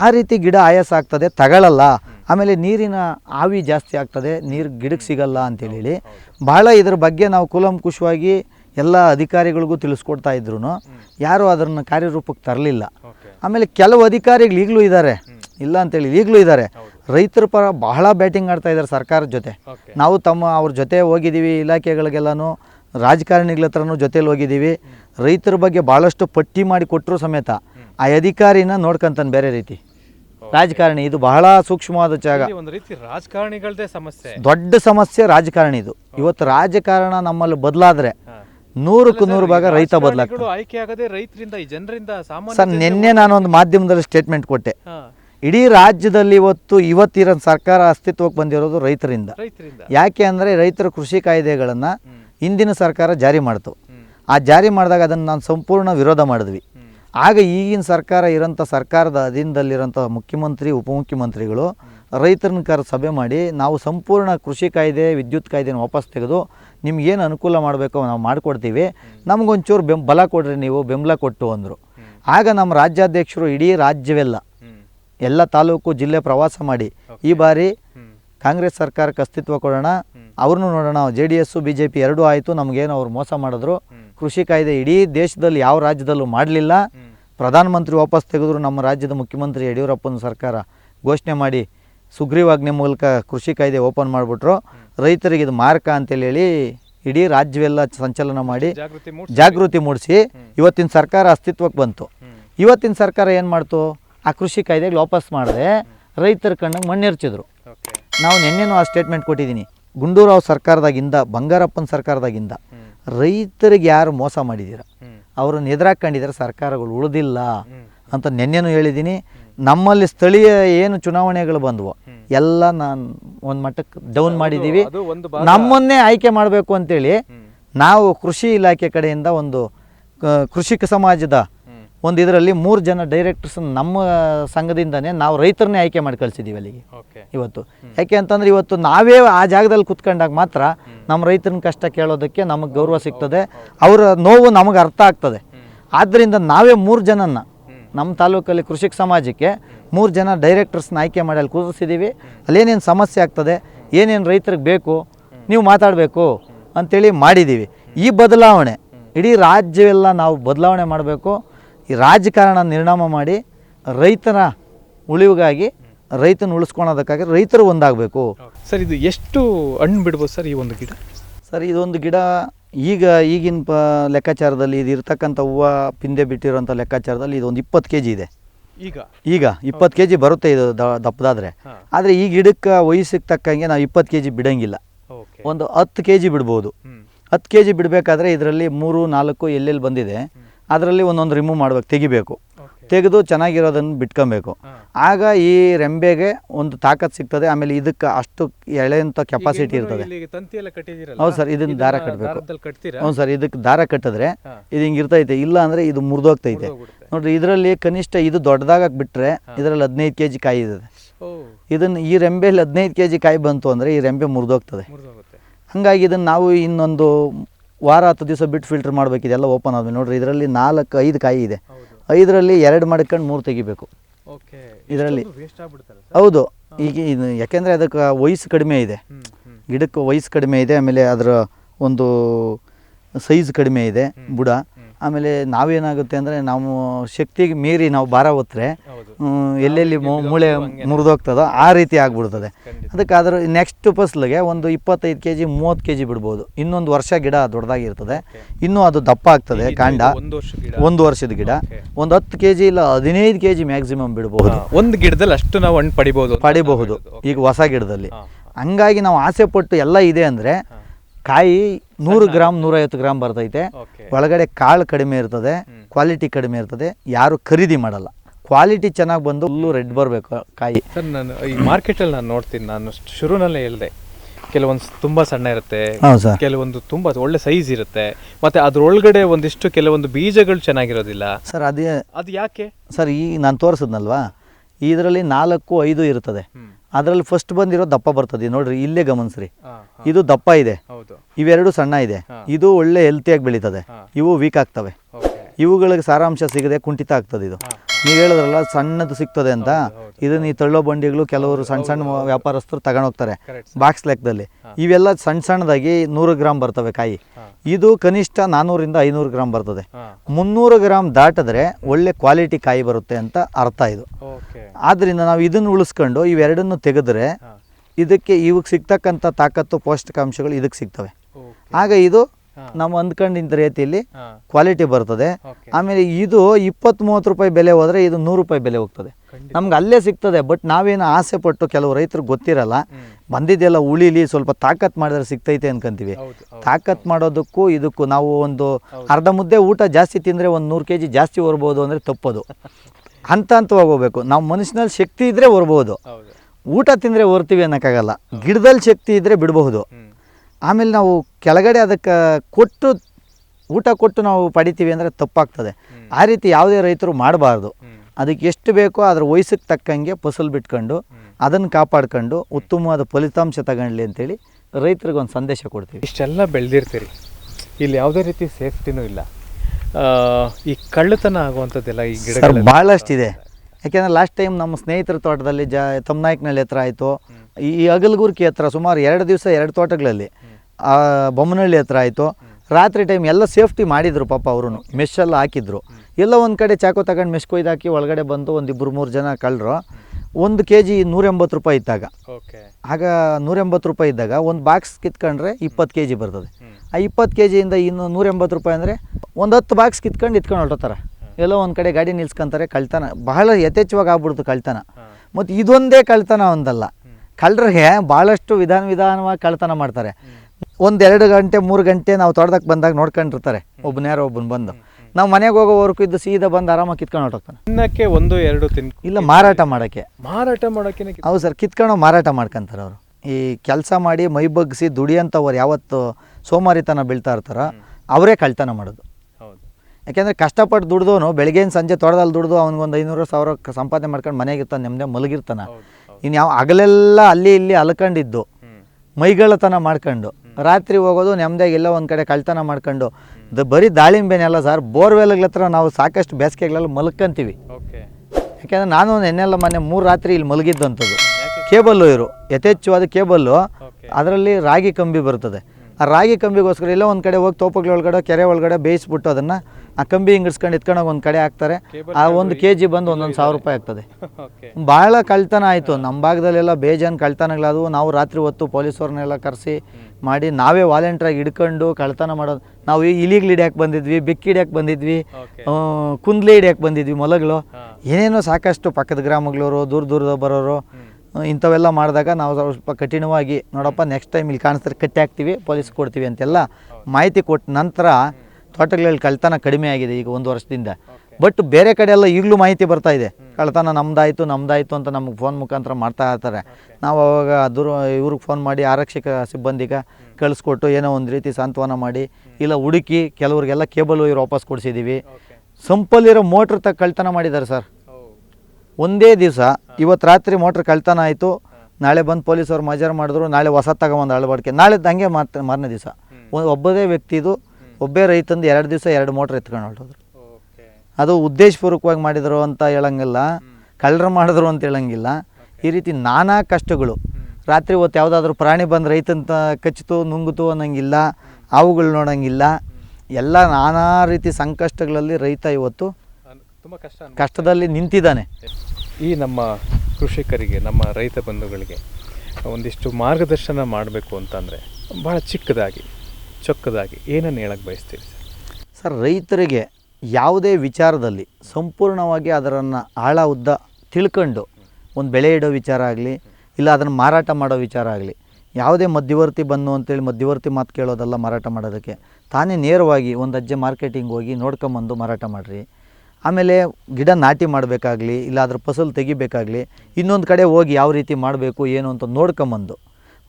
ಆ ರೀತಿ ಗಿಡ ಆಯಾಸ ಆಗ್ತದೆ ತಗೊಳ್ಳಲ್ಲ ಆಮೇಲೆ ನೀರಿನ ಆವಿ ಜಾಸ್ತಿ ಆಗ್ತದೆ ನೀರು ಗಿಡಕ್ಕೆ ಸಿಗಲ್ಲ ಅಂತೇಳಿ ಭಾಳ ಇದ್ರ ಬಗ್ಗೆ ನಾವು ಕೂಲಂಕುಷವಾಗಿ ಎಲ್ಲ ಅಧಿಕಾರಿಗಳಿಗೂ ತಿಳಿಸ್ಕೊಡ್ತಾ ಇದ್ರು ಯಾರು ಅದನ್ನು ಕಾರ್ಯರೂಪಕ್ಕೆ ತರಲಿಲ್ಲ. ಆಮೇಲೆ ಕೆಲವು ಅಧಿಕಾರಿಗಳು ಈಗಲೂ ಇದ್ದಾರೆ ಇಲ್ಲ ಅಂತೇಳಿ ಈಗಲೂ ಇದ್ದಾರೆ ರೈತರ ಪರ ಬಹಳ ಬ್ಯಾಟಿಂಗ್ ಆಡ್ತಾ ಇದ್ದಾರೆ ಸರ್ಕಾರದ ಜೊತೆ. ನಾವು ತಮ್ಮ ಅವ್ರ ಜೊತೆ ಹೋಗಿದ್ದೀವಿ ಇಲಾಖೆಗಳಿಗೆಲ್ಲನೂ ರಾಜಕಾರಣಿಗಳ ಹತ್ರನೂ ಜೊತೆಲಿ ಹೋಗಿದ್ದೀವಿ. ರೈತರ ಬಗ್ಗೆ ಭಾಳಷ್ಟು ಪಟ್ಟಿ ಮಾಡಿ ಕೊಟ್ಟರು ಸಮೇತ ಆ ಅಧಿಕಾರಿನ ನೋಡ್ಕೊಂತಾನೆ ಬೇರೆ ರೀತಿ. ರಾಜಕಾರಣಿ ಇದು ಬಹಳ ಸೂಕ್ಷ್ಮವಾದ ಜಾಗ. ಒಂದು ರೀತಿ ರಾಜಕಾರಣಿಗಳದೇ ಸಮಸ್ಯೆ. ದೊಡ್ಡ ಸಮಸ್ಯೆ ರಾಜಕಾರಣಿ ಇದು. ಇವತ್ತು ರಾಜಕಾರಣ ನಮ್ಮಲ್ಲಿ ಬದಲಾದ್ರೆ. ನೂರಕ್ಕೂ ನೂರು ಭಾಗ ರೈತ ಬದಲಾಗ್ತದೆ. ರಾಜಕಾರಣಿಗಳು ಆಯ್ಕೆ ಆಗದೆ ರೈತರಿಂದ ಜನರಿಂದ ಸರ್ ನಿನ್ನೆ ನಾನೊಂದು ಮಾಧ್ಯಮದಲ್ಲಿ ಸ್ಟೇಟ್ಮೆಂಟ್ ಕೊಟ್ಟೆ. ಇಡೀ ರಾಜ್ಯದಲ್ಲಿ ಇವತ್ತು ಇವತ್ತಿರೋ ಸರ್ಕಾರ ಅಸ್ತಿತ್ವಕ್ಕೆ ಬಂದಿರೋದು ರೈತರಿಂದ. ಯಾಕೆ ಅಂದರೆ ರೈತರ ಕೃಷಿ ಕಾಯ್ದೆಗಳನ್ನು. ಹಿಂದಿನ ಸರ್ಕಾರ ಜಾರಿ ಮಾಡ್ತು. ಆ ಜಾರಿ ಮಾಡಿದಾಗ ಅದನ್ನು ನಾನು ಸಂಪೂರ್ಣ ವಿರೋಧ ಮಾಡಿದ್ವಿ. ಆಗ ಈಗಿನ ಸರ್ಕಾರ ಇರೋಂಥ ಸರ್ಕಾರದ ಅಧೀನದಲ್ಲಿರೋಂಥ ಮುಖ್ಯಮಂತ್ರಿ ಉಪಮುಖ್ಯಮಂತ್ರಿಗಳು ರೈತರನ್ನ ಕರೆ ಸಭೆ ಮಾಡಿ ನಾವು ಸಂಪೂರ್ಣ ಕೃಷಿ ಕಾಯ್ದೆ ವಿದ್ಯುತ್ ಕಾಯ್ದೆನ ವಾಪಸ್ ತೆಗೆದು ನಿಮ್ಗೇನು ಅನುಕೂಲ ಮಾಡಬೇಕೋ ನಾವು ಮಾಡಿಕೊಡ್ತೀವಿ. ನಮಗೊಂಚೂರು ಬೆಂ ಬಲ ಕೊಡ್ರಿ ನೀವು ಬೆಂಬಲ ಕೊಟ್ಟು ಅಂದರು. ಆಗ ನಮ್ಮ ರಾಜ್ಯಾಧ್ಯಕ್ಷರು ಇಡೀ ರಾಜ್ಯವೆಲ್ಲ. ಎಲ್ಲ ತಾಲೂಕು ಜಿಲ್ಲೆ ಪ್ರವಾಸ ಮಾಡಿ. ಈ ಬಾರಿ ಕಾಂಗ್ರೆಸ್ ಸರ್ಕಾರಕ್ಕೆ ಅಸ್ತಿತ್ವ ಕೊಡೋಣ. ಅವ್ರನ್ನೂ ನೋಡೋಣ. J D S B J P ಎರಡೂ ಆಯಿತು. ನಮಗೇನು ಅವ್ರು ಮೋಸ ಮಾಡಿದ್ರು. ಕೃಷಿ ಕಾಯ್ದೆ ಇಡೀ ದೇಶದಲ್ಲಿ ಯಾವ ರಾಜ್ಯದಲ್ಲೂ ಮಾಡಲಿಲ್ಲ. ಪ್ರಧಾನಮಂತ್ರಿ ವಾಪಸ್ ತೆಗೆದ್ರು ನಮ್ಮ ರಾಜ್ಯದ ಮುಖ್ಯಮಂತ್ರಿ ಯಡಿಯೂರಪ್ಪನ ಸರ್ಕಾರ ಘೋಷಣೆ ಮಾಡಿ ಸುಗ್ರೀವಾಜ್ಞೆ ಮೂಲಕ ಕೃಷಿ ಕಾಯ್ದೆ ಓಪನ್ ಮಾಡಿಬಿಟ್ರು. ರೈತರಿಗೆ ಇದು ಮಾರಕ ಅಂತೇಳಿ ಹೇಳಿ ಇಡೀ ರಾಜ್ಯವೆಲ್ಲ ಸಂಚಲನ ಮಾಡಿ ಜಾಗೃತಿ ಮೂಡ್ಸಿ. ಮೂಡಿಸಿ ಇವತ್ತಿನ ಸರ್ಕಾರ ಅಸ್ತಿತ್ವಕ್ಕೆ ಬಂತು. ಇವತ್ತಿನ ಸರ್ಕಾರ ಏನು ಮಾಡ್ತು? ಆ ಕೃಷಿ ಕಾಯ್ದೆಗೆ ವಾಪಸ್ ಮಾಡಿದೆ ರೈತರ ಕಣ್ಣಿಗೆ ಮಣ್ಣೆರ್ಚಿದ್ರು. ನಾವು ನಿನ್ನೆನೂ ಆ ಸ್ಟೇಟ್ಮೆಂಟ್ ಕೊಟ್ಟಿದ್ದೀನಿ ಗುಂಡೂರಾವ್ ಸರ್ಕಾರದಾಗಿಂದ ಬಂಗಾರಪ್ಪನ ಸರ್ಕಾರದಾಗಿಂದ. ರೈತರಿಗೆ ಯಾರು ಮೋಸ ಮಾಡಿದ್ದೀರ. ಅವ್ರನ್ನ ಎದುರಾಕೊಂಡಿದ್ರೆ ಸರ್ಕಾರಗಳು ಉಳಿದಿಲ್ಲ ಅಂತ ನಿನ್ನೆನೂ ಹೇಳಿದ್ದೀನಿ ನಮ್ಮಲ್ಲಿ ಸ್ಥಳೀಯ ಏನು ಚುನಾವಣೆಗಳು ಬಂದವು ಎಲ್ಲ ನಾನು ಒಂದು ಮಟ್ಟಕ್ಕೆ ಡೌನ್ ಮಾಡಿದ್ದೀವಿ ನಮ್ಮನ್ನೇ ಆಯ್ಕೆ ಮಾಡಬೇಕು ಅಂತೇಳಿ. ನಾವು ಕೃಷಿ ಇಲಾಖೆ ಕಡೆಯಿಂದ ಒಂದು ಕೃಷಿಕ ಸಮಾಜದ. ಒಂದು ಇದರಲ್ಲಿ ಮೂರು ಜನ ಡೈರೆಕ್ಟರ್ಸ್ ನಮ್ಮ ಸಂಘದಿಂದನೇ ನಾವು ರೈತರನ್ನೇ ಆಯ್ಕೆ ಮಾಡಿ ಕಳಿಸಿದ್ದೀವಿ ಅಲ್ಲಿಗೆ. ಇವತ್ತು. ಯಾಕೆ ಅಂತಂದ್ರೆ ಇವತ್ತು ನಾವೇ ಆ ಜಾಗದಲ್ಲಿ ಕುತ್ಕೊಂಡಾಗ ಮಾತ್ರ ನಮ್ಮ ರೈತನ ಕಷ್ಟ ಕೇಳೋದಕ್ಕೆ ನಮಗೆ ಗೌರವ ಸಿಗ್ತದೆ. ಅವರ ನೋವು ನಮಗೆ ಅರ್ಥ ಆಗ್ತದೆ. ಆದ್ದರಿಂದ ನಾವೇ ಮೂರು ಜನನ್ನ ನಮ್ಮ ತಾಲೂಕಲ್ಲಿ ಕೃಷಿಕ ಸಮಾಜಕ್ಕೆ ಮೂರು ಜನ ಡೈರೆಕ್ಟರ್ಸ್ನ ಆಯ್ಕೆ ಮಾಡಿ ಅಲ್ಲಿ ಕೂರಿಸಿದ್ದೀವಿ ಅಲ್ಲೇನೇನು ಸಮಸ್ಯೆ ಆಗ್ತದೆ? ಏನೇನು ರೈತರಿಗೆ ಬೇಕು? ನೀವು ಮಾತಾಡಬೇಕು ಅಂತೇಳಿ ಮಾಡಿದ್ದೀವಿ ಈ ಬದಲಾವಣೆ. ಇಡೀ ರಾಜ್ಯವೆಲ್ಲ ನಾವು ಬದಲಾವಣೆ ಮಾಡಬೇಕು. ಈ ರಾಜಕಾರಣ ನಿರ್ಣಾಮ ಮಾಡಿ ರೈತನ ಉಳಿವಿಗಾಗಿ ರೈತನ ಉಳಿಸ್ಕೊಳೋದಕ್ಕಾಗಿ ರೈತರು ಒಂದಾಗಬೇಕು. ಸರ್ ಇದು ಎಷ್ಟು ಹಣ್ಣು ಬಿಡ್ಬೋದು ಸರ್ ಈ ಒಂದು ಗಿಡ? ಸರ್ ಇದೊಂದು ಗಿಡ ಈಗ ಈಗಿನ ಪ ಲೆಕ್ಕಾಚಾರದಲ್ಲಿ ಇದು ಇರ್ತಕ್ಕಂಥ ಹೂವು ಪಿಂದೆ ಬಿಟ್ಟಿರೋಂಥ ಲೆಕ್ಕಾಚಾರದಲ್ಲಿ ಇದೊಂದು ಇಪ್ಪತ್ತು ಕೆ ಜಿ ಇದೆ. ಈಗ? ಈಗ ಇಪ್ಪತ್ತು ಕೆ ಜಿ ಬರುತ್ತೆ ಇದು ದಪ್ಪದಾದರೆ. ಆದರೆ ಈ ಗಿಡಕ್ಕೆ ವಯಸ್ಸಿಗೆ ತಕ್ಕಂಗೆ ನಾವು ಇಪ್ಪತ್ತು ಕೆ ಜಿ ಬಿಡೋಂಗಿಲ್ಲ ಒಂದು ಹತ್ತು ಕೆ ಜಿ ಬಿಡ್ಬೋದು ಹತ್ತು ಕೆ ಜಿ ಬಿಡಬೇಕಾದ್ರೆ ಇದರಲ್ಲಿ ಮೂರು ನಾಲ್ಕು ಎಲ್ಲೆಲ್ಲಿ ಬಂದಿದೆ. ಅದರಲ್ಲಿ ಒಂದೊಂದು ರಿಮೂವ್ ಮಾಡ್ಬೇಕು ತೆಗಿಬೇಕು. ತೆಗೆದು ಚೆನ್ನಾಗಿರೋದನ್ನು ಬಿಟ್ಕೊಬೇಕು. ಆಗ ಈ ರೆಂಬೆಗೆ ಒಂದು ತಾಕತ್ ಸಿಗ್ತದೆ ಆಮೇಲೆ ಇದಕ್ಕೆ ಅಷ್ಟು ಎಳೆಯಂಥ ಕೆಪಾಸಿಟಿ ಇರ್ತದೆ. ಹೌದು ಸರ್ ಇದನ್ನ ದಾರ ಕಟ್ಟಬೇಕು ಹೌದು ಸರ್ ಇದಕ್ಕೆ ದಾರ ಕಟ್ಟಿದ್ರೆ ಇದು ಹಿಂಗೆ ಇರ್ತೈತೆ ಇಲ್ಲ ಅಂದರೆ ಇದು ಮುರಿದೋಗ್ತೈತೆ. ನೋಡ್ರಿ ಇದರಲ್ಲಿ ಕನಿಷ್ಠ ಇದು ದೊಡ್ಡದಾಗಕ್ಕೆ ಬಿಟ್ಟರೆ ಇದರಲ್ಲಿ ಹದಿನೈದು ಕೆ ಜಿ ಕಾಯಿ ಇದೆ. ಇದನ್ನು ಈ ರೆಂಬೆಯಲ್ಲಿ ಹದಿನೈದು ಕೆ ಜಿ ಕಾಯಿ ಬಂತು ಅಂದರೆ ಈ ರೆಂಬೆ ಮುರಿದೋಗ್ತದೆ. ಹಾಗಾಗಿ ಇದನ್ನು ನಾವು ಇನ್ನೊಂದು ವಾರ ಹತ್ತು ದಿವಸ ಬಿಟ್ಟು ಫಿಲ್ಟರ್ ಮಾಡಬೇಕಿದೆ ಎಲ್ಲ ಓಪನ್ ಆದ್ಮೇಲೆ. ನೋಡ್ರಿ ಇದರಲ್ಲಿ ನಾಲ್ಕು ಐದು ಕಾಯಿ ಇದೆ. ಐದರಲ್ಲಿ ಎರಡು ಮಾಡ್ಕೊಂಡು ಮೂರು ತೆಗಿಬೇಕು. ಓಕೆ ಇದರಲ್ಲಿ ಹೌದು. ಈಗ ಇದು ಯಾಕೆಂದರೆ ಅದಕ್ಕೆ ವಯಸ್ಸು ಕಡಿಮೆ ಇದೆ. ಗಿಡಕ್ಕೆ ವಯಸ್ಸು ಕಡಿಮೆ ಇದೆ ಆಮೇಲೆ ಅದರ ಒಂದು ಸೈಜ್ ಕಡಿಮೆ ಇದೆ ಬುಡ. ಆಮೇಲೆ ನಾವೇನಾಗುತ್ತೆ ಅಂದರೆ ನಾವು ಶಕ್ತಿಗೆ ಮೀರಿ ನಾವು ಭಾರ ಹೊತ್ತರೆ ಎಲ್ಲೆಲ್ಲಿ ಮೂಳೆ ಮುರಿದೋಗ್ತದೋ ಆ ರೀತಿ ಆಗ್ಬಿಡ್ತದೆ. ಅದಕ್ಕಾದರೂ ನೆಕ್ಸ್ಟ್ ಫಸ್ಲಿಗೆ ಒಂದು ಇಪ್ಪತ್ತೈದು ಕೆ ಜಿ ಮೂವತ್ತು ಕೆ ಜಿ ಬಿಡ್ಬೋದು. ಇನ್ನೊಂದು ವರ್ಷ ಗಿಡ ದೊಡ್ಡದಾಗಿರ್ತದೆ. ಇನ್ನೂ ಅದು ದಪ್ಪ ಆಗ್ತದೆ ಕಾಂಡ. ಒಂದು ವರ್ಷದ ಗಿಡ. ಒಂದು ಹತ್ತು ಕೆ ಜಿ ಇಲ್ಲ ಹದಿನೈದು ಕೆ ಜಿ ಮ್ಯಾಕ್ಸಿಮಮ್ ಬಿಡಬಹುದು ಒಂದು ಗಿಡದಲ್ಲಿ ಅಷ್ಟು ನಾವು ಹಣ್ಣು ಪಡಿಬಹುದು. ಪಡಿಬಹುದು ಈಗ ಹೊಸ ಗಿಡದಲ್ಲಿ. ಹಂಗಾಗಿ ನಾವು ಆಸೆ ಪಟ್ಟು ಎಲ್ಲ ಇದೆ ಅಂದರೆ. ಕಾಯಿ ನೂರು ಗ್ರಾಮ್ ನೂರೈವತ್ತು ಗ್ರಾಮ್ ಬರ್ತೈತೆ. ಒಳಗಡೆ ಕಾಳು ಕಡಿಮೆ ಇರ್ತದೆ ಕ್ವಾಲಿಟಿ ಕಡಿಮೆ ಇರ್ತದೆ ಯಾರು ಖರೀದಿ ಮಾಡಲ್ಲ. ಕ್ವಾಲಿಟಿ ಚೆನ್ನಾಗಿ ಬಂದು ಫುಲ್ಲು ರೆಡ್ ಬರಬೇಕು ಕಾಯಿ. ಸರ್ ನಾನು ಈ ಮಾರ್ಕೆಟಲ್ಲಿ ನಾನು ನೋಡ್ತೀನಿ ನಾನು ಶುರುನಲ್ಲೇ ಹೇಳಿದೆ ಕೆಲವೊಂದು ತುಂಬ ಸಣ್ಣ ಇರುತ್ತೆ ಹೌದು ಸರ್. ಕೆಲವೊಂದು ತುಂಬ ಒಳ್ಳೆ ಸೈಜ್ ಇರುತ್ತೆ ಮತ್ತೆ ಅದ್ರೊಳಗಡೆ ಒಂದಿಷ್ಟು ಕೆಲವೊಂದು ಬೀಜಗಳು ಚೆನ್ನಾಗಿರೋದಿಲ್ಲ. ಸರ್ ಅದೇ ಅದು ಯಾಕೆ? ಸರ್ ಈ ನಾನು ತೋರಿಸಿದ್ನಲ್ವಾ? ಇದರಲ್ಲಿ ನಾಲ್ಕು ಐದು ಇರ್ತದೆ. ಅದರಲ್ಲಿ ಫಸ್ಟ್ ಬಂದಿರೋ ದಪ್ಪ ಬರ್ತದೆ. ನೋಡ್ರಿ ಇಲ್ಲೇ ಗಮನಿಸ್ರಿ. ಇದು ದಪ್ಪ ಇದೆ. ಇವೆರಡು ಸಣ್ಣ ಇದೆ. ಇದು ಒಳ್ಳೆ ಹೆಲ್ತಿಯಾಗಿ ಬೆಳೀತದೆ. ಇವು ವೀಕ್ ಆಗ್ತವೆ. ಇವುಗಳಿಗೆ ಸಾರಾಂಶ ಸಿಗದೆ ಕುಂಠಿತ ಆಗ್ತದೆ ಇದು. ನೀವು ಹೇಳಿದ್ರಲ್ಲ ಸಣ್ಣದು ಸಿಗ್ತದೆ ಅಂತ. ಇದನ್ನ ಈ ತಳ್ಳೋ ಬಂಡಿಗಳು ಕೆಲವರು ಸಣ್ಣ ಸಣ್ಣ ವ್ಯಾಪಾರಸ್ಥರು ತಗೊಂಡೋಗ್ತಾರೆ ಬಾಕ್ಸ್ ಲೆಕ್ಕದಲ್ಲಿ. ಇವೆಲ್ಲ ಸಣ್ಣ ಸಣ್ಣದಾಗಿ ನೂರು ಗ್ರಾಮ್ ಬರ್ತವೆ ಕಾಯಿ. ಇದು ಕನಿಷ್ಠ ನಾನ್ನೂರಿಂದ ಐನೂರು ಗ್ರಾಮ್ ಬರ್ತದೆ. ಮುನ್ನೂರು ಗ್ರಾಮ್ ದಾಟಿದ್ರೆ ಒಳ್ಳೆ ಕ್ವಾಲಿಟಿ ಕಾಯಿ ಬರುತ್ತೆ ಅಂತ ಅರ್ಥ ಇದು. ಓಕೆ. ಆದ್ದರಿಂದ ನಾವು ಇದನ್ನು ಉಳಿಸ್ಕೊಂಡು ಇವೆರಡನ್ನು ತೆಗೆದ್ರೆ ಇದಕ್ಕೆ ಇವಾಗ ಸಿಗ್ತಕ್ಕಂಥ ತಾಕತ್ತು ಪೌಷ್ಟಿಕಾಂಶಗಳು ಇದಕ್ಕೆ ಸಿಗ್ತವೆ. ಆಗ ಇದು. ನಾವು ಅಂದ್ಕೊಂಡಿದ್ದ ರೀತಿಯಲ್ಲಿ ಕ್ವಾಲಿಟಿ ಬರ್ತದೆ. ಆಮೇಲೆ ಇದು ಇಪ್ಪತ್ತು ಮೂವತ್ತು ರೂಪಾಯಿ ಬೆಲೆ ಹೋದ್ರೆ ಇದು ನೂರು ರೂಪಾಯಿ ಬೆಲೆ ಹೋಗ್ತದೆ. ನಮ್ಗೆ ಅಲ್ಲೇ ಸಿಗ್ತದೆ ಬಟ್ ನಾವೇನು ಆಸೆ ಪಟ್ಟು ಕೆಲವು ರೈತರು ಗೊತ್ತಿರಲ್ಲ. ಬಂದಿದ್ದೆಲ್ಲ ಉಳಿಲಿ ಸ್ವಲ್ಪ ತಾಕತ್ ಮಾಡಿದ್ರೆ ಸಿಗ್ತೈತೆ ಅನ್ಕೊಂತೀವಿ. ತಾಕತ್ ಮಾಡೋದಕ್ಕೂ ಇದಕ್ಕೂ ನಾವು ಒಂದು ಅರ್ಧ ಮುದ್ದೆ ಊಟ ಜಾಸ್ತಿ ತಿಂದರೆ ಒಂದು ನೂರು ಕೆ ಜಿ ಜಾಸ್ತಿ ಹೊರ್ಬೋದು ಅಂದರೆ ತಪ್ಪದು. ಹಂತ ಹಂತವಾಗಿ ಹೋಗ್ಬೇಕು. ನಾವು ಮನುಷ್ಯನಲ್ಲಿ ಶಕ್ತಿ ಇದ್ದರೆ ಹೊರ್ಬೋದು ಊಟ ತಿಂದರೆ ಹೊರ್ತೀವಿ ಅನ್ನೋಕ್ಕಾಗಲ್ಲ. ಗಿಡದಲ್ಲಿ ಶಕ್ತಿ ಇದ್ದರೆ ಬಿಡಬಹುದು. ಆಮೇಲೆ ನಾವು ಕೆಳಗಡೆ ಅದಕ್ಕೆ ಕೊಟ್ಟು ಊಟ ಕೊಟ್ಟು ನಾವು ಪಡಿತೀವಿ ಅಂದರೆ ತಪ್ಪಾಗ್ತದೆ. ಆ ರೀತಿ ಯಾವುದೇ ರೈತರು ಮಾಡಬಾರ್ದು. ಅದಕ್ಕೆ ಎಷ್ಟು ಬೇಕೋ ಅದ್ರ ವಯಸ್ಸಿಗೆ ತಕ್ಕಂಗೆ ಫಸಲು ಬಿಟ್ಕೊಂಡು. ಅದನ್ನು ಕಾಪಾಡ್ಕೊಂಡು ಉತ್ತಮವಾದ ಫಲಿತಾಂಶ ತಗೊಳ್ಳಿ ಅಂತೇಳಿ ರೈತರಿಗೆ ಒಂದು ಸಂದೇಶ ಕೊಡ್ತೀವಿ. ಇಷ್ಟೆಲ್ಲ ಬೆಳೆದಿರ್ತೀರಿ. ಇಲ್ಲಿ ಯಾವುದೇ ರೀತಿ ಸೇಫ್ಟಿನೂ ಇಲ್ಲ. ಈ ಕಳ್ಳತನ ಆಗುವಂಥದ್ದೆಲ್ಲ ಈ ಗಿಡ ಭಾಳಷ್ಟಿದೆ ಯಾಕೆಂದರೆ ಲಾಸ್ಟ್ ಟೈಮ್ ನಮ್ಮ ಸ್ನೇಹಿತರ ತೋಟದಲ್ಲಿ ಜ ತಮ್ಮನಾಯ್ಕನಹಳ್ಳಿ ಹತ್ರ ಆಯಿತು. ಈ ಅಗಲ್ಗುರ್ಕಿ ಹತ್ರ ಸುಮಾರು ಎರಡು ದಿವಸ ಎರಡು ತೋಟಗಳಲ್ಲಿ ಬೊಮ್ಮನಹಳ್ಳಿ ಹತ್ರ ಆಯಿತು. ರಾತ್ರಿ ಟೈಮ್ ಎಲ್ಲ ಸೇಫ್ಟಿ ಮಾಡಿದರು ಪಾಪ ಅವರು ಮೆಶ್ಶೆಲ್ಲ ಹಾಕಿದ್ರು. ಎಲ್ಲ ಒಂದು ಕಡೆ ಚಾಕು ತಗೊಂಡು ಮೆಶ್ ಕೊಯ್ದು ಹಾಕಿ ಒಳಗಡೆ ಬಂದು ಒಂದು ಇಬ್ಬರು ಮೂರು ಜನ ಕಳ್ಳರು ಒಂದು ಕೆ ಜಿ ನೂರೆಂಬತ್ತು ರೂಪಾಯಿ ಇದ್ದಾಗ. ಓಕೆ ಆಗ ನೂರೆಂಬತ್ತು ರೂಪಾಯಿ ಇದ್ದಾಗ ಒಂದು ಬಾಕ್ಸ್ ಕಿತ್ಕೊಂಡ್ರೆ ಇಪ್ಪತ್ತು ಕೆ ಜಿ ಬರ್ತದೆ ಆ ಇಪ್ಪತ್ತು ಕೆ ಜಿಯಿಂದ ಇನ್ನು ನೂರೆಂಬತ್ತು ರೂಪಾಯಿ ಅಂದರೆ ಒಂದು ಹತ್ತು ಬಾಕ್ಸ್ ಕಿತ್ಕೊಂಡು ಇತ್ಕೊಂಡು ಹೊರಟೋತಾರೆ ಎಲ್ಲೋ ಒಂದು ಕಡೆ ಗಾಡಿ ನಿಲ್ಸ್ಕೊಂತಾರೆ. ಕಳ್ತನ ಬಹಳ ಯಥೇಚ್ಛವಾಗಿ ಆಗ್ಬಿಡ್ತು ಕಳ್ತನ. ಮತ್ತು ಇದೊಂದೇ ಕಳ್ತನ ಒಂದಲ್ಲ. ಕಳ್ಳರಿಗೆ ಭಾಳಷ್ಟು ವಿಧಾನ ವಿಧಾನವಾಗಿ ಕಳ್ತನ ಮಾಡ್ತಾರೆ. ಒಂದೆರಡು ಗಂಟೆ ಮೂರು ಗಂಟೆ ನಾವು ತೋಟದಕ್ಕೆ ಬಂದಾಗ ನೋಡ್ಕೊಂಡಿರ್ತಾರೆ. ಒಬ್ಬನ ಯಾರೋ ಒಬ್ಬನ ಬಂದು. ನಾವು ಮನೆಗೆ ಹೋಗೋವರೆಗೂ ಇದ್ದು ಸೀದಾ ಬಂದು ಆರಾಮಾಗಿ ಕಿತ್ಕೊಂಡು ಹೊರಟೋಗ್ತಾನೆ. ತಿನ್ನಕ್ಕೆ ಒಂದು ಎರಡು ತಿನ್ ಇಲ್ಲ ಮಾರಾಟ ಮಾಡೋಕ್ಕೆ. ಮಾರಾಟ ಮಾಡೋಕೆ ಹೌದು ಸರ್ ಕಿತ್ಕೊಂಡು ಮಾರಾಟ ಮಾಡ್ಕೊಂತಾರೆ ಅವರು. ಈ ಕೆಲಸ ಮಾಡಿ ಮೈ ಬಗ್ಗಿಸಿ ದುಡಿಯಂಥವ್ರು ಯಾವತ್ತು ಸೋಮಾರಿತನ ಬೀಳ್ತಾ ಇರ್ತಾರೋ ಅವರೇ ಕಳ್ತನ ಮಾಡೋದು. ಹೌದು. ಯಾಕೆಂದರೆ ಕಷ್ಟಪಟ್ಟು ದುಡ್ದವನು ಬೆಳಗ್ಗೆಯಿಂದ ಸಂಜೆ ತೋಟದಲ್ಲಿ ದುಡ್ದು ಅವ್ನಿಗೊಂದು ಐನೂರು ಸಾವಿರ ಸಂಪಾದನೆ ಮಾಡ್ಕೊಂಡು ಮನೆಗೆ ಇರ್ತಾನೆ ನೆಮ್ಮದಿ ಮಲಗಿರ್ತಾನೆ. ಇನ್ನು ಯಾವ ಹಗಲೆಲ್ಲ ಅಲ್ಲಿ ಇಲ್ಲಿ ಅಲ್ಕೊಂಡಿದ್ದು. ಮೈಗಳತನ ಮಾಡ್ಕೊಂಡು. ರಾತ್ರಿ ಹೋಗೋದು ನೆಮ್ಮದಿಯಾಗಿ ಎಲ್ಲ ಒಂದು ಕಡೆ ಕಳ್ತನ ಮಾಡ್ಕೊಂಡು. ದ ಬರೀ ದಾಳಿಂಬೆನೆಲ್ಲ ಸರ್ ಬೋರ್ವೆಲ್ಗಳ ಹತ್ರ ನಾವು ಸಾಕಷ್ಟು ಬೇಸಿಗೆಗಳಲ್ಲಿ ಮಲ್ಕೊಂತೀವಿ ಯಾಕೆಂದ್ರೆ ನಾನು ನೆನ್ನೆಲ್ಲ ಮೊನ್ನೆ ಮೂರು ರಾತ್ರಿ ಇಲ್ಲಿ ಮಲಗಿದ್ದಂಥದ್ದು. ಕೇಬಲ್ಲು ಇರು ಯಥೇಚ್ಛವಾದ ಕೇಬಲ್ಲು ಅದರಲ್ಲಿ ರಾಗಿ ಕಂಬಿ ಬರ್ತದೆ. ಆ ರಾಗಿ ಕಂಬಿಗೋಸ್ಕರ ಎಲ್ಲ ಒಂದು ಕಡೆ ಹೋಗಿ ತೋಪಗಳ ಒಳಗಡೆ ಕೆರೆ ಒಳಗಡೆ ಬೇಯಿಸ್ಬಿಟ್ಟು ಅದನ್ನು ಆ ಕಂಬಿ ಹಿಂಗಿಸ್ಕೊಂಡು ಎತ್ಕೊಂಡೋಗಿ ಒಂದು ಕಡೆ ಹಾಕ್ತಾರೆ. ಆ ಒಂದು ಕೆ ಜಿ ಬಂದು ಒಂದೊಂದು ಸಾವಿರ ರೂಪಾಯಿ ಆಗ್ತದೆ. ಭಾಳ ಕಳ್ತನ ಆಯಿತು. ನಮ್ಮ ಭಾಗದಲ್ಲೆಲ್ಲ ಬೇಜಾನ್ ಕಳ್ತನಗಳಾದವು. ನಾವು ರಾತ್ರಿ ಹೊತ್ತು ಪೊಲೀಸವ್ರನ್ನೆಲ್ಲ ಕರೆಸಿ ಮಾಡಿ ನಾವೇ ವಾಲೆಂಟ್ರಾಗಿ ಹಿಡ್ಕೊಂಡು ಕಳ್ತನ ಮಾಡೋದು ನಾವು ಈ ಇಲಿಗಳು ಹಿಡಿಯಕ್ಕೆ ಬಂದಿದ್ವಿ ಬೆಕ್ಕಿ ಹಿಡಿಯಕ್ಕೆ ಬಂದಿದ್ವಿ ಕುಂದ್ಲೆ ಹಿಡಿಯಕ್ಕೆ ಬಂದಿದ್ವಿ ಮೊಲಗಳು. ಏನೇನೋ ಸಾಕಷ್ಟು ಪಕ್ಕದ ಗ್ರಾಮಗಳವರು ದೂರ ದೂರದ ಬರೋರು ಇಂಥವೆಲ್ಲ ಮಾಡಿದಾಗ ನಾವು ಸ್ವಲ್ಪ ಕಠಿಣವಾಗಿ ನೋಡಪ್ಪ ನೆಕ್ಸ್ಟ್ ಟೈಮ್ ಇಲ್ಲಿ ಕಾಣಿಸ್ತಾರೆ ಕಟ್ಟಿ ಹಾಕ್ತೀವಿ ಪೊಲೀಸ್ ಕೊಡ್ತೀವಿ ಅಂತೆಲ್ಲ ಮಾಹಿತಿ ಕೊಟ್ಟ ನಂತರ ತೋಟಗಳಲ್ಲಿ ಕಳ್ತನ ಕಡಿಮೆ ಆಗಿದೆ ಈಗ ಒಂದು ವರ್ಷದಿಂದ. ಬಟ್ ಬೇರೆ ಕಡೆ ಎಲ್ಲ ಈಗಲೂ ಮಾಹಿತಿ ಬರ್ತಾ ಇದೆ. ಕಳ್ತನ ನಮ್ದಾಯ್ತು ನಮ್ದಾಯ್ತು ಅಂತ ನಮಗೆ ಫೋನ್ ಮುಖಾಂತರ ಮಾಡ್ತಾ ಇರ್ತಾರೆ. ನಾವು ಅವಾಗ ದೂರ ಇವ್ರಿಗೆ ಫೋನ್ ಮಾಡಿ ಆರಕ್ಷಕ ಸಿಬ್ಬಂದಿಗೆ ಕಳಿಸ್ಕೊಟ್ಟು ಏನೋ ಒಂದು ರೀತಿ ಸಾಂತ್ವನ ಮಾಡಿ ಇಲ್ಲ ಹುಡುಕಿ ಕೆಲವ್ರಿಗೆಲ್ಲ ಕೇಬಲ್ ವೈರ್ ವಾಪಸ್ ಕೊಡಿಸಿದ್ದೀವಿ ಸಂಪಲ್ಲಿರೋ ಮೋಟ್ರ್ ತಗ ಕಳ್ತನ ಮಾಡಿದ್ದಾರೆ ಸರ್. ಒಂದೇ ದಿವಸ ಇವತ್ತು ರಾತ್ರಿ ಮೋಟ್ರ್ ಕಳ್ತನ ಆಯಿತು. ನಾಳೆ ಬಂದು ಪೊಲೀಸವ್ರು ಮಜರ್ ಮಾಡಿದ್ರು ನಾಳೆ ಹೊಸ ತಗೊಂಬಂದು ಅಳವಡಿಕೆ. ನಾಳೆ ಹಂಗೆ ಮಾತ್ರ ಮಾರನೇ ದಿವಸ. ಒಬ್ಬದೇ ವ್ಯಕ್ತಿದು ಒಬ್ಬೇ ರೈತಂದು ಎರಡು ದಿವಸ ಎರಡು ಮೋಟ್ರ್ ಎತ್ಕೊಂಡು ಹೊರಟೋದ್ರು. ಅದು ಉದ್ದೇಶಪೂರ್ವಕವಾಗಿ ಮಾಡಿದ್ರು ಅಂತ ಹೇಳಂಗಿಲ್ಲ. ಕಳ್ಳರು ಮಾಡಿದ್ರು ಅಂತ ಹೇಳಂಗಿಲ್ಲ. ಈ ರೀತಿ ನಾನಾ ಕಷ್ಟಗಳು. ರಾತ್ರಿ ಹೊತ್ತು ಯಾವುದಾದ್ರೂ ಪ್ರಾಣಿ ಬಂದು ರೈತಂತ ಕಚ್ಚಿತು ನುಂಗಿತು ಅನ್ನಂಗಿಲ್ಲ. ಅವುಗಳು ನೋಡಂಗಿಲ್ಲ. ಎಲ್ಲ ನಾನಾ ರೀತಿ ಸಂಕಷ್ಟಗಳಲ್ಲಿ ರೈತ ಇವತ್ತು ತುಂಬ ಕಷ್ಟ ಕಷ್ಟದಲ್ಲಿ ನಿಂತಿದ್ದಾನೆ. ಈ ನಮ್ಮ ಕೃಷಿಕರಿಗೆ, ನಮ್ಮ ರೈತ ಬಂಧುಗಳಿಗೆ ಒಂದಿಷ್ಟು ಮಾರ್ಗದರ್ಶನ ಮಾಡಬೇಕು ಅಂತಂದರೆ ಭಾಳ ಚಿಕ್ಕದಾಗಿ, ಚೊಕ್ಕದಾಗಿ ಏನನ್ನು ಹೇಳಕ್ಕೆ ಬಯಸ್ತೀರಿ ಸರ್? ಸರ್, ರೈತರಿಗೆ ಯಾವುದೇ ವಿಚಾರದಲ್ಲಿ ಸಂಪೂರ್ಣವಾಗಿ ಅದರನ್ನು ಆಳ ಉದ್ದ ತಿಳ್ಕೊಂಡು ಒಂದು ಬೆಳೆ ಇಡೋ ವಿಚಾರ ಆಗಲಿ, ಇಲ್ಲ ಅದನ್ನು ಮಾರಾಟ ಮಾಡೋ ವಿಚಾರ ಆಗಲಿ, ಯಾವುದೇ ಮಧ್ಯವರ್ತಿ ಬಂದು ಅಂತೇಳಿ ಮಧ್ಯವರ್ತಿ ಮಾತು ಕೇಳೋದಲ್ಲ ಮಾರಾಟ ಮಾಡೋದಕ್ಕೆ, ತಾನೇ ನೇರವಾಗಿ ಒಂದು ಅಜ್ಜೆ ಮಾರ್ಕೆಟಿಂಗ್ ಹೋಗಿ ನೋಡ್ಕೊಂಬಂದು ಮಾರಾಟ ಮಾಡಿರಿ. ಆಮೇಲೆ ಗಿಡ ನಾಟಿ ಮಾಡಬೇಕಾಗ್ಲಿ ಇಲ್ಲ ಅದ್ರ ಫಸಲು ತೆಗಿಬೇಕಾಗಲಿ ಇನ್ನೊಂದು ಕಡೆ ಹೋಗಿ ಯಾವ ರೀತಿ ಮಾಡಬೇಕು ಏನು ಅಂತ ನೋಡ್ಕೊಂಬಂದು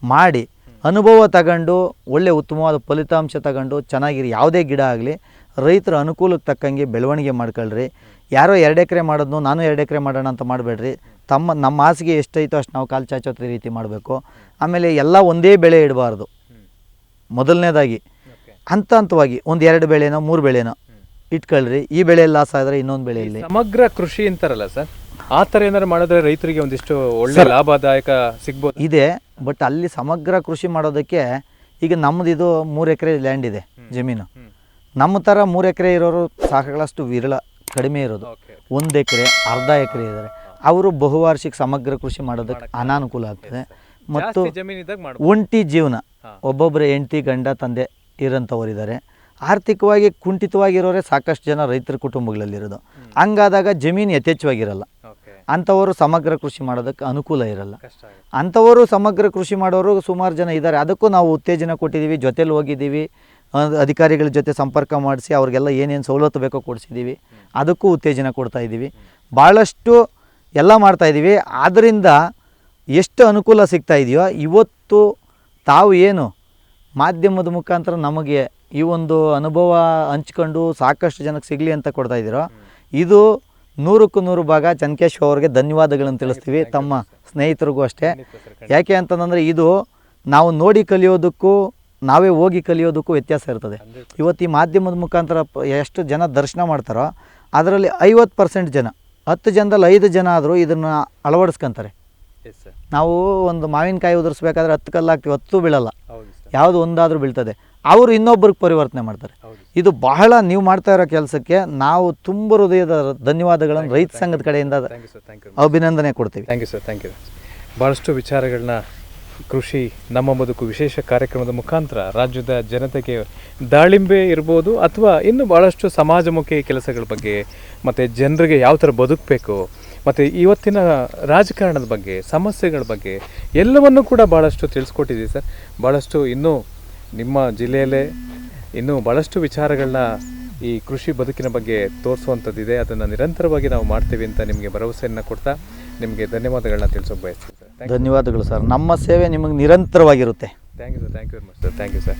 ಮಾಡಿ ಅನುಭವ ತಗೊಂಡು ಒಳ್ಳೆ ಉತ್ತಮವಾದ ಫಲಿತಾಂಶ ತಗೊಂಡು ಚೆನ್ನಾಗಿರಿ ಯಾವುದೇ ಗಿಡ ಆಗಲಿ ರೈತರ ಅನುಕೂಲಕ್ಕೆ ತಕ್ಕಂಗೆ ಬೆಳವಣಿಗೆ ಮಾಡ್ಕೊಳ್ರಿ. ಯಾರೋ ಎರಡು ಎಕರೆ ಮಾಡೋದು ನಾನು ಎರಡು ಎಕರೆ ಮಾಡೋಣ ಅಂತ ಮಾಡಬೇಡ್ರಿ. ತಮ್ಮ ನಮ್ಮ ಹಾಸಿಗೆ ಎಷ್ಟೈತೋ ಅಷ್ಟು ನಾವು ಕಾಲು ಚಾಚೋ ರೀತಿ ಮಾಡಬೇಕು. ಆಮೇಲೆ ಎಲ್ಲ ಒಂದೇ ಬೆಳೆ ಇಡಬಾರ್ದು. ಮೊದಲನೇದಾಗಿ. ಹಂತ ಹಂತವಾಗಿ ಒಂದು ಎರಡು ಬೆಳೆನೋ ಮೂರು ಬೆಳೆನೋ. ಇಟ್ಕೊಳ್ರಿ. ಈ ಬೆಳೆ ಲಾಸ್ ಆದರೆ ಇನ್ನೊಂದು ಬೆಳೆಯಲ್ಲಿ ಸಮಗ್ರ ಕೃಷಿ ಅಂತಾರಲ್ಲ ಸರ್? ಆ ಥರ ಏನಾದ್ರು ಮಾಡಿದ್ರೆ ರೈತರಿಗೆ ಒಂದಿಷ್ಟು ಒಳ್ಳೆ ಲಾಭದಾಯಕ ಸಿಗ್ಬೋದು. ಇದೆ ಬಟ್ ಅಲ್ಲಿ ಸಮಗ್ರ ಕೃಷಿ ಮಾಡೋದಕ್ಕೆ ಈಗ ನಮ್ಮದು ಇದು ಮೂರು ಎಕರೆ ಲ್ಯಾಂಡ್ ಇದೆ ಜಮೀನು. ನಮ್ಮ ಥರ ಮೂರು ಎಕರೆ ಇರೋರು ಸಾಕಷ್ಟು ವಿರಳ ಕಡಿಮೆ ಇರೋದು. ಒಂದು ಎಕರೆ ಅರ್ಧ ಎಕರೆ ಇದ್ದಾರೆ. ಅವರು ಬಹುವಾರ್ಷಿಕ ಸಮಗ್ರ ಕೃಷಿ ಮಾಡೋದಕ್ಕೆ ಅನಾನುಕೂಲ ಆಗ್ತದೆ. ಮತ್ತು ಒಂಟಿ ಜೀವನ. ಒಬ್ಬೊಬ್ಬರ ಒಬ್ಬೊಬ್ಬರು ಹೆಂಡತಿ ಗಂಡ ತಂದೆ ಇರೋಂಥವ್ರಿದ್ದಾರೆ. ಆರ್ಥಿಕವಾಗಿ ಕುಂಠಿತವಾಗಿರೋರೆ ಸಾಕಷ್ಟು ಜನ ರೈತರ ಕುಟುಂಬಗಳಲ್ಲಿರೋದು. ಹಂಗಾದಾಗ ಜಮೀನು ಯಥೇಚ್ಛವಾಗಿರಲ್ಲ. ಅಂಥವರು ಸಮಗ್ರ ಕೃಷಿ ಮಾಡೋದಕ್ಕೆ ಅನುಕೂಲ ಇರಲ್ಲ. ಅಂಥವರು ಸಮಗ್ರ ಕೃಷಿ ಮಾಡೋರು ಸುಮಾರು ಜನ ಇದ್ದಾರೆ. ಅದಕ್ಕೂ ನಾವು ಉತ್ತೇಜನ ಕೊಟ್ಟಿದ್ದೀವಿ ಜೊತೇಲಿ ಹೋಗಿದ್ದೀವಿ. ಅಧಿಕಾರಿಗಳ ಜೊತೆ ಸಂಪರ್ಕ ಮಾಡಿಸಿ ಅವ್ರಿಗೆಲ್ಲ ಏನೇನು ಸವಲತ್ತು ಬೇಕೋ ಕೊಡಿಸಿದ್ದೀವಿ. ಅದಕ್ಕೂ ಉತ್ತೇಜನ ಕೊಡ್ತಾ ಇದ್ದೀವಿ. ಭಾಳಷ್ಟು ಎಲ್ಲ ಮಾಡ್ತಾ ಇದ್ದೀವಿ. ಆದ್ದರಿಂದ ಎಷ್ಟು ಅನುಕೂಲ ಸಿಗ್ತಾ ಇದೆಯೋ ಇವತ್ತು ತಾವು ಏನು ಮಾಧ್ಯಮದ ಮುಖಾಂತರ ನಮಗೆ ಈ ಒಂದು ಅನುಭವ ಹಂಚ್ಕೊಂಡು ಸಾಕಷ್ಟು ಜನಕ್ಕೆ ಸಿಗಲಿ ಅಂತ ಕೊಡ್ತಾ ಇದ್ದೀರೋ ಇದು ನೂರಕ್ಕೂ ನೂರು ಭಾಗ ಚನ್ಕೇಶ್ವ ಅವ್ರಿಗೆ ಧನ್ಯವಾದಗಳನ್ನು ತಿಳಿಸ್ತೀವಿ. ತಮ್ಮ ಸ್ನೇಹಿತರಿಗೂ ಅಷ್ಟೇ. ಯಾಕೆ ಅಂತಂದರೆ ಇದು ನಾವು ನೋಡಿ ಕಲಿಯೋದಕ್ಕೂ ನಾವೇ ಹೋಗಿ ಕಲಿಯೋದಕ್ಕೂ ವ್ಯತ್ಯಾಸ ಇರ್ತದೆ. ಇವತ್ತು ಈ ಮಾಧ್ಯಮದ ಮುಖಾಂತರ ಎಷ್ಟು ಜನ ದರ್ಶನ ಮಾಡ್ತಾರೋ ಅದರಲ್ಲಿ ಐವತ್ತು ಪರ್ಸೆಂಟ್ ಜನ ಹತ್ತು ಜನದಲ್ಲಿ ಐದು ಜನ ಆದರೂ ಇದನ್ನು ಅಳವಡಿಸ್ಕೊಂತಾರೆ. ನಾವು ಒಂದು ಮಾವಿನಕಾಯಿ ಉದುರಿಸ್ಬೇಕಾದ್ರೆ ಹತ್ತು ಕಲ್ಲು ಹಾಕ್ತೀವಿ ಹತ್ತು ಬೀಳಲ್ಲ. ಯಾವುದು ಒಂದಾದರೂ ಬೀಳ್ತದೆ. ಅವರು ಇನ್ನೊಬ್ಬರಿಗೆ ಪರಿವರ್ತನೆ ಮಾಡ್ತಾರೆ. ಇದು ಬಹಳ ನೀವು ಮಾಡ್ತಾ ಇರೋ ಕೆಲಸಕ್ಕೆ ನಾವು ತುಂಬ ಹೃದಯದ ಧನ್ಯವಾದಗಳನ್ನು ರೈತ ಸಂಘದ ಕಡೆಯಿಂದ ಅಭಿನಂದನೆ ಕೊಡ್ತೀವಿ. Thank you sir thank you ಭಾಳಷ್ಟು ವಿಚಾರಗಳನ್ನ ಕೃಷಿ ನಮ್ಮ ಬದುಕು ವಿಶೇಷ ಕಾರ್ಯಕ್ರಮದ ಮುಖಾಂತರ ರಾಜ್ಯದ ಜನತೆಗೆ ದಾಳಿಂಬೆ ಇರ್ಬೋದು ಅಥವಾ ಇನ್ನು ಭಾಳಷ್ಟು ಸಮಾಜಮುಖಿ ಕೆಲಸಗಳ ಬಗ್ಗೆ ಮತ್ತು ಜನರಿಗೆ ಯಾವ ಥರ ಬದುಕಬೇಕು ಮತ್ತು ಇವತ್ತಿನ ರಾಜಕಾರಣದ ಬಗ್ಗೆ ಸಮಸ್ಯೆಗಳ ಬಗ್ಗೆ ಎಲ್ಲವನ್ನೂ ಕೂಡ ಭಾಳಷ್ಟು ತಿಳಿಸ್ಕೊಟ್ಟಿದ್ದೀವಿ ಸರ್ ಭಾಳಷ್ಟು ಇನ್ನೂ ನಿಮ್ಮ ಜಿಲ್ಲೆಯಲ್ಲೇ ಇನ್ನೂ ಭಾಳಷ್ಟು ವಿಚಾರಗಳನ್ನ ಈ ಕೃಷಿ ಬದುಕಿನ ಬಗ್ಗೆ ತೋರಿಸುವಂಥದ್ದಿದೆ. ಅದನ್ನು ನಿರಂತರವಾಗಿ ನಾವು ಮಾಡ್ತೀವಿ ಅಂತ ನಿಮಗೆ ಭರವಸೆಯನ್ನು ಕೊಡ್ತಾ ನಿಮಗೆ ಧನ್ಯವಾದಗಳನ್ನ ತಿಳಿಸೋ ಬಯಸ್ತೀನಿ ಸರ್. ಧನ್ಯವಾದಗಳು ಸರ್. ನಮ್ಮ ಸೇವೆ ನಿಮಗೆ ನಿರಂತರವಾಗಿರುತ್ತೆ. Thank you sir thank you very much sir thank you sir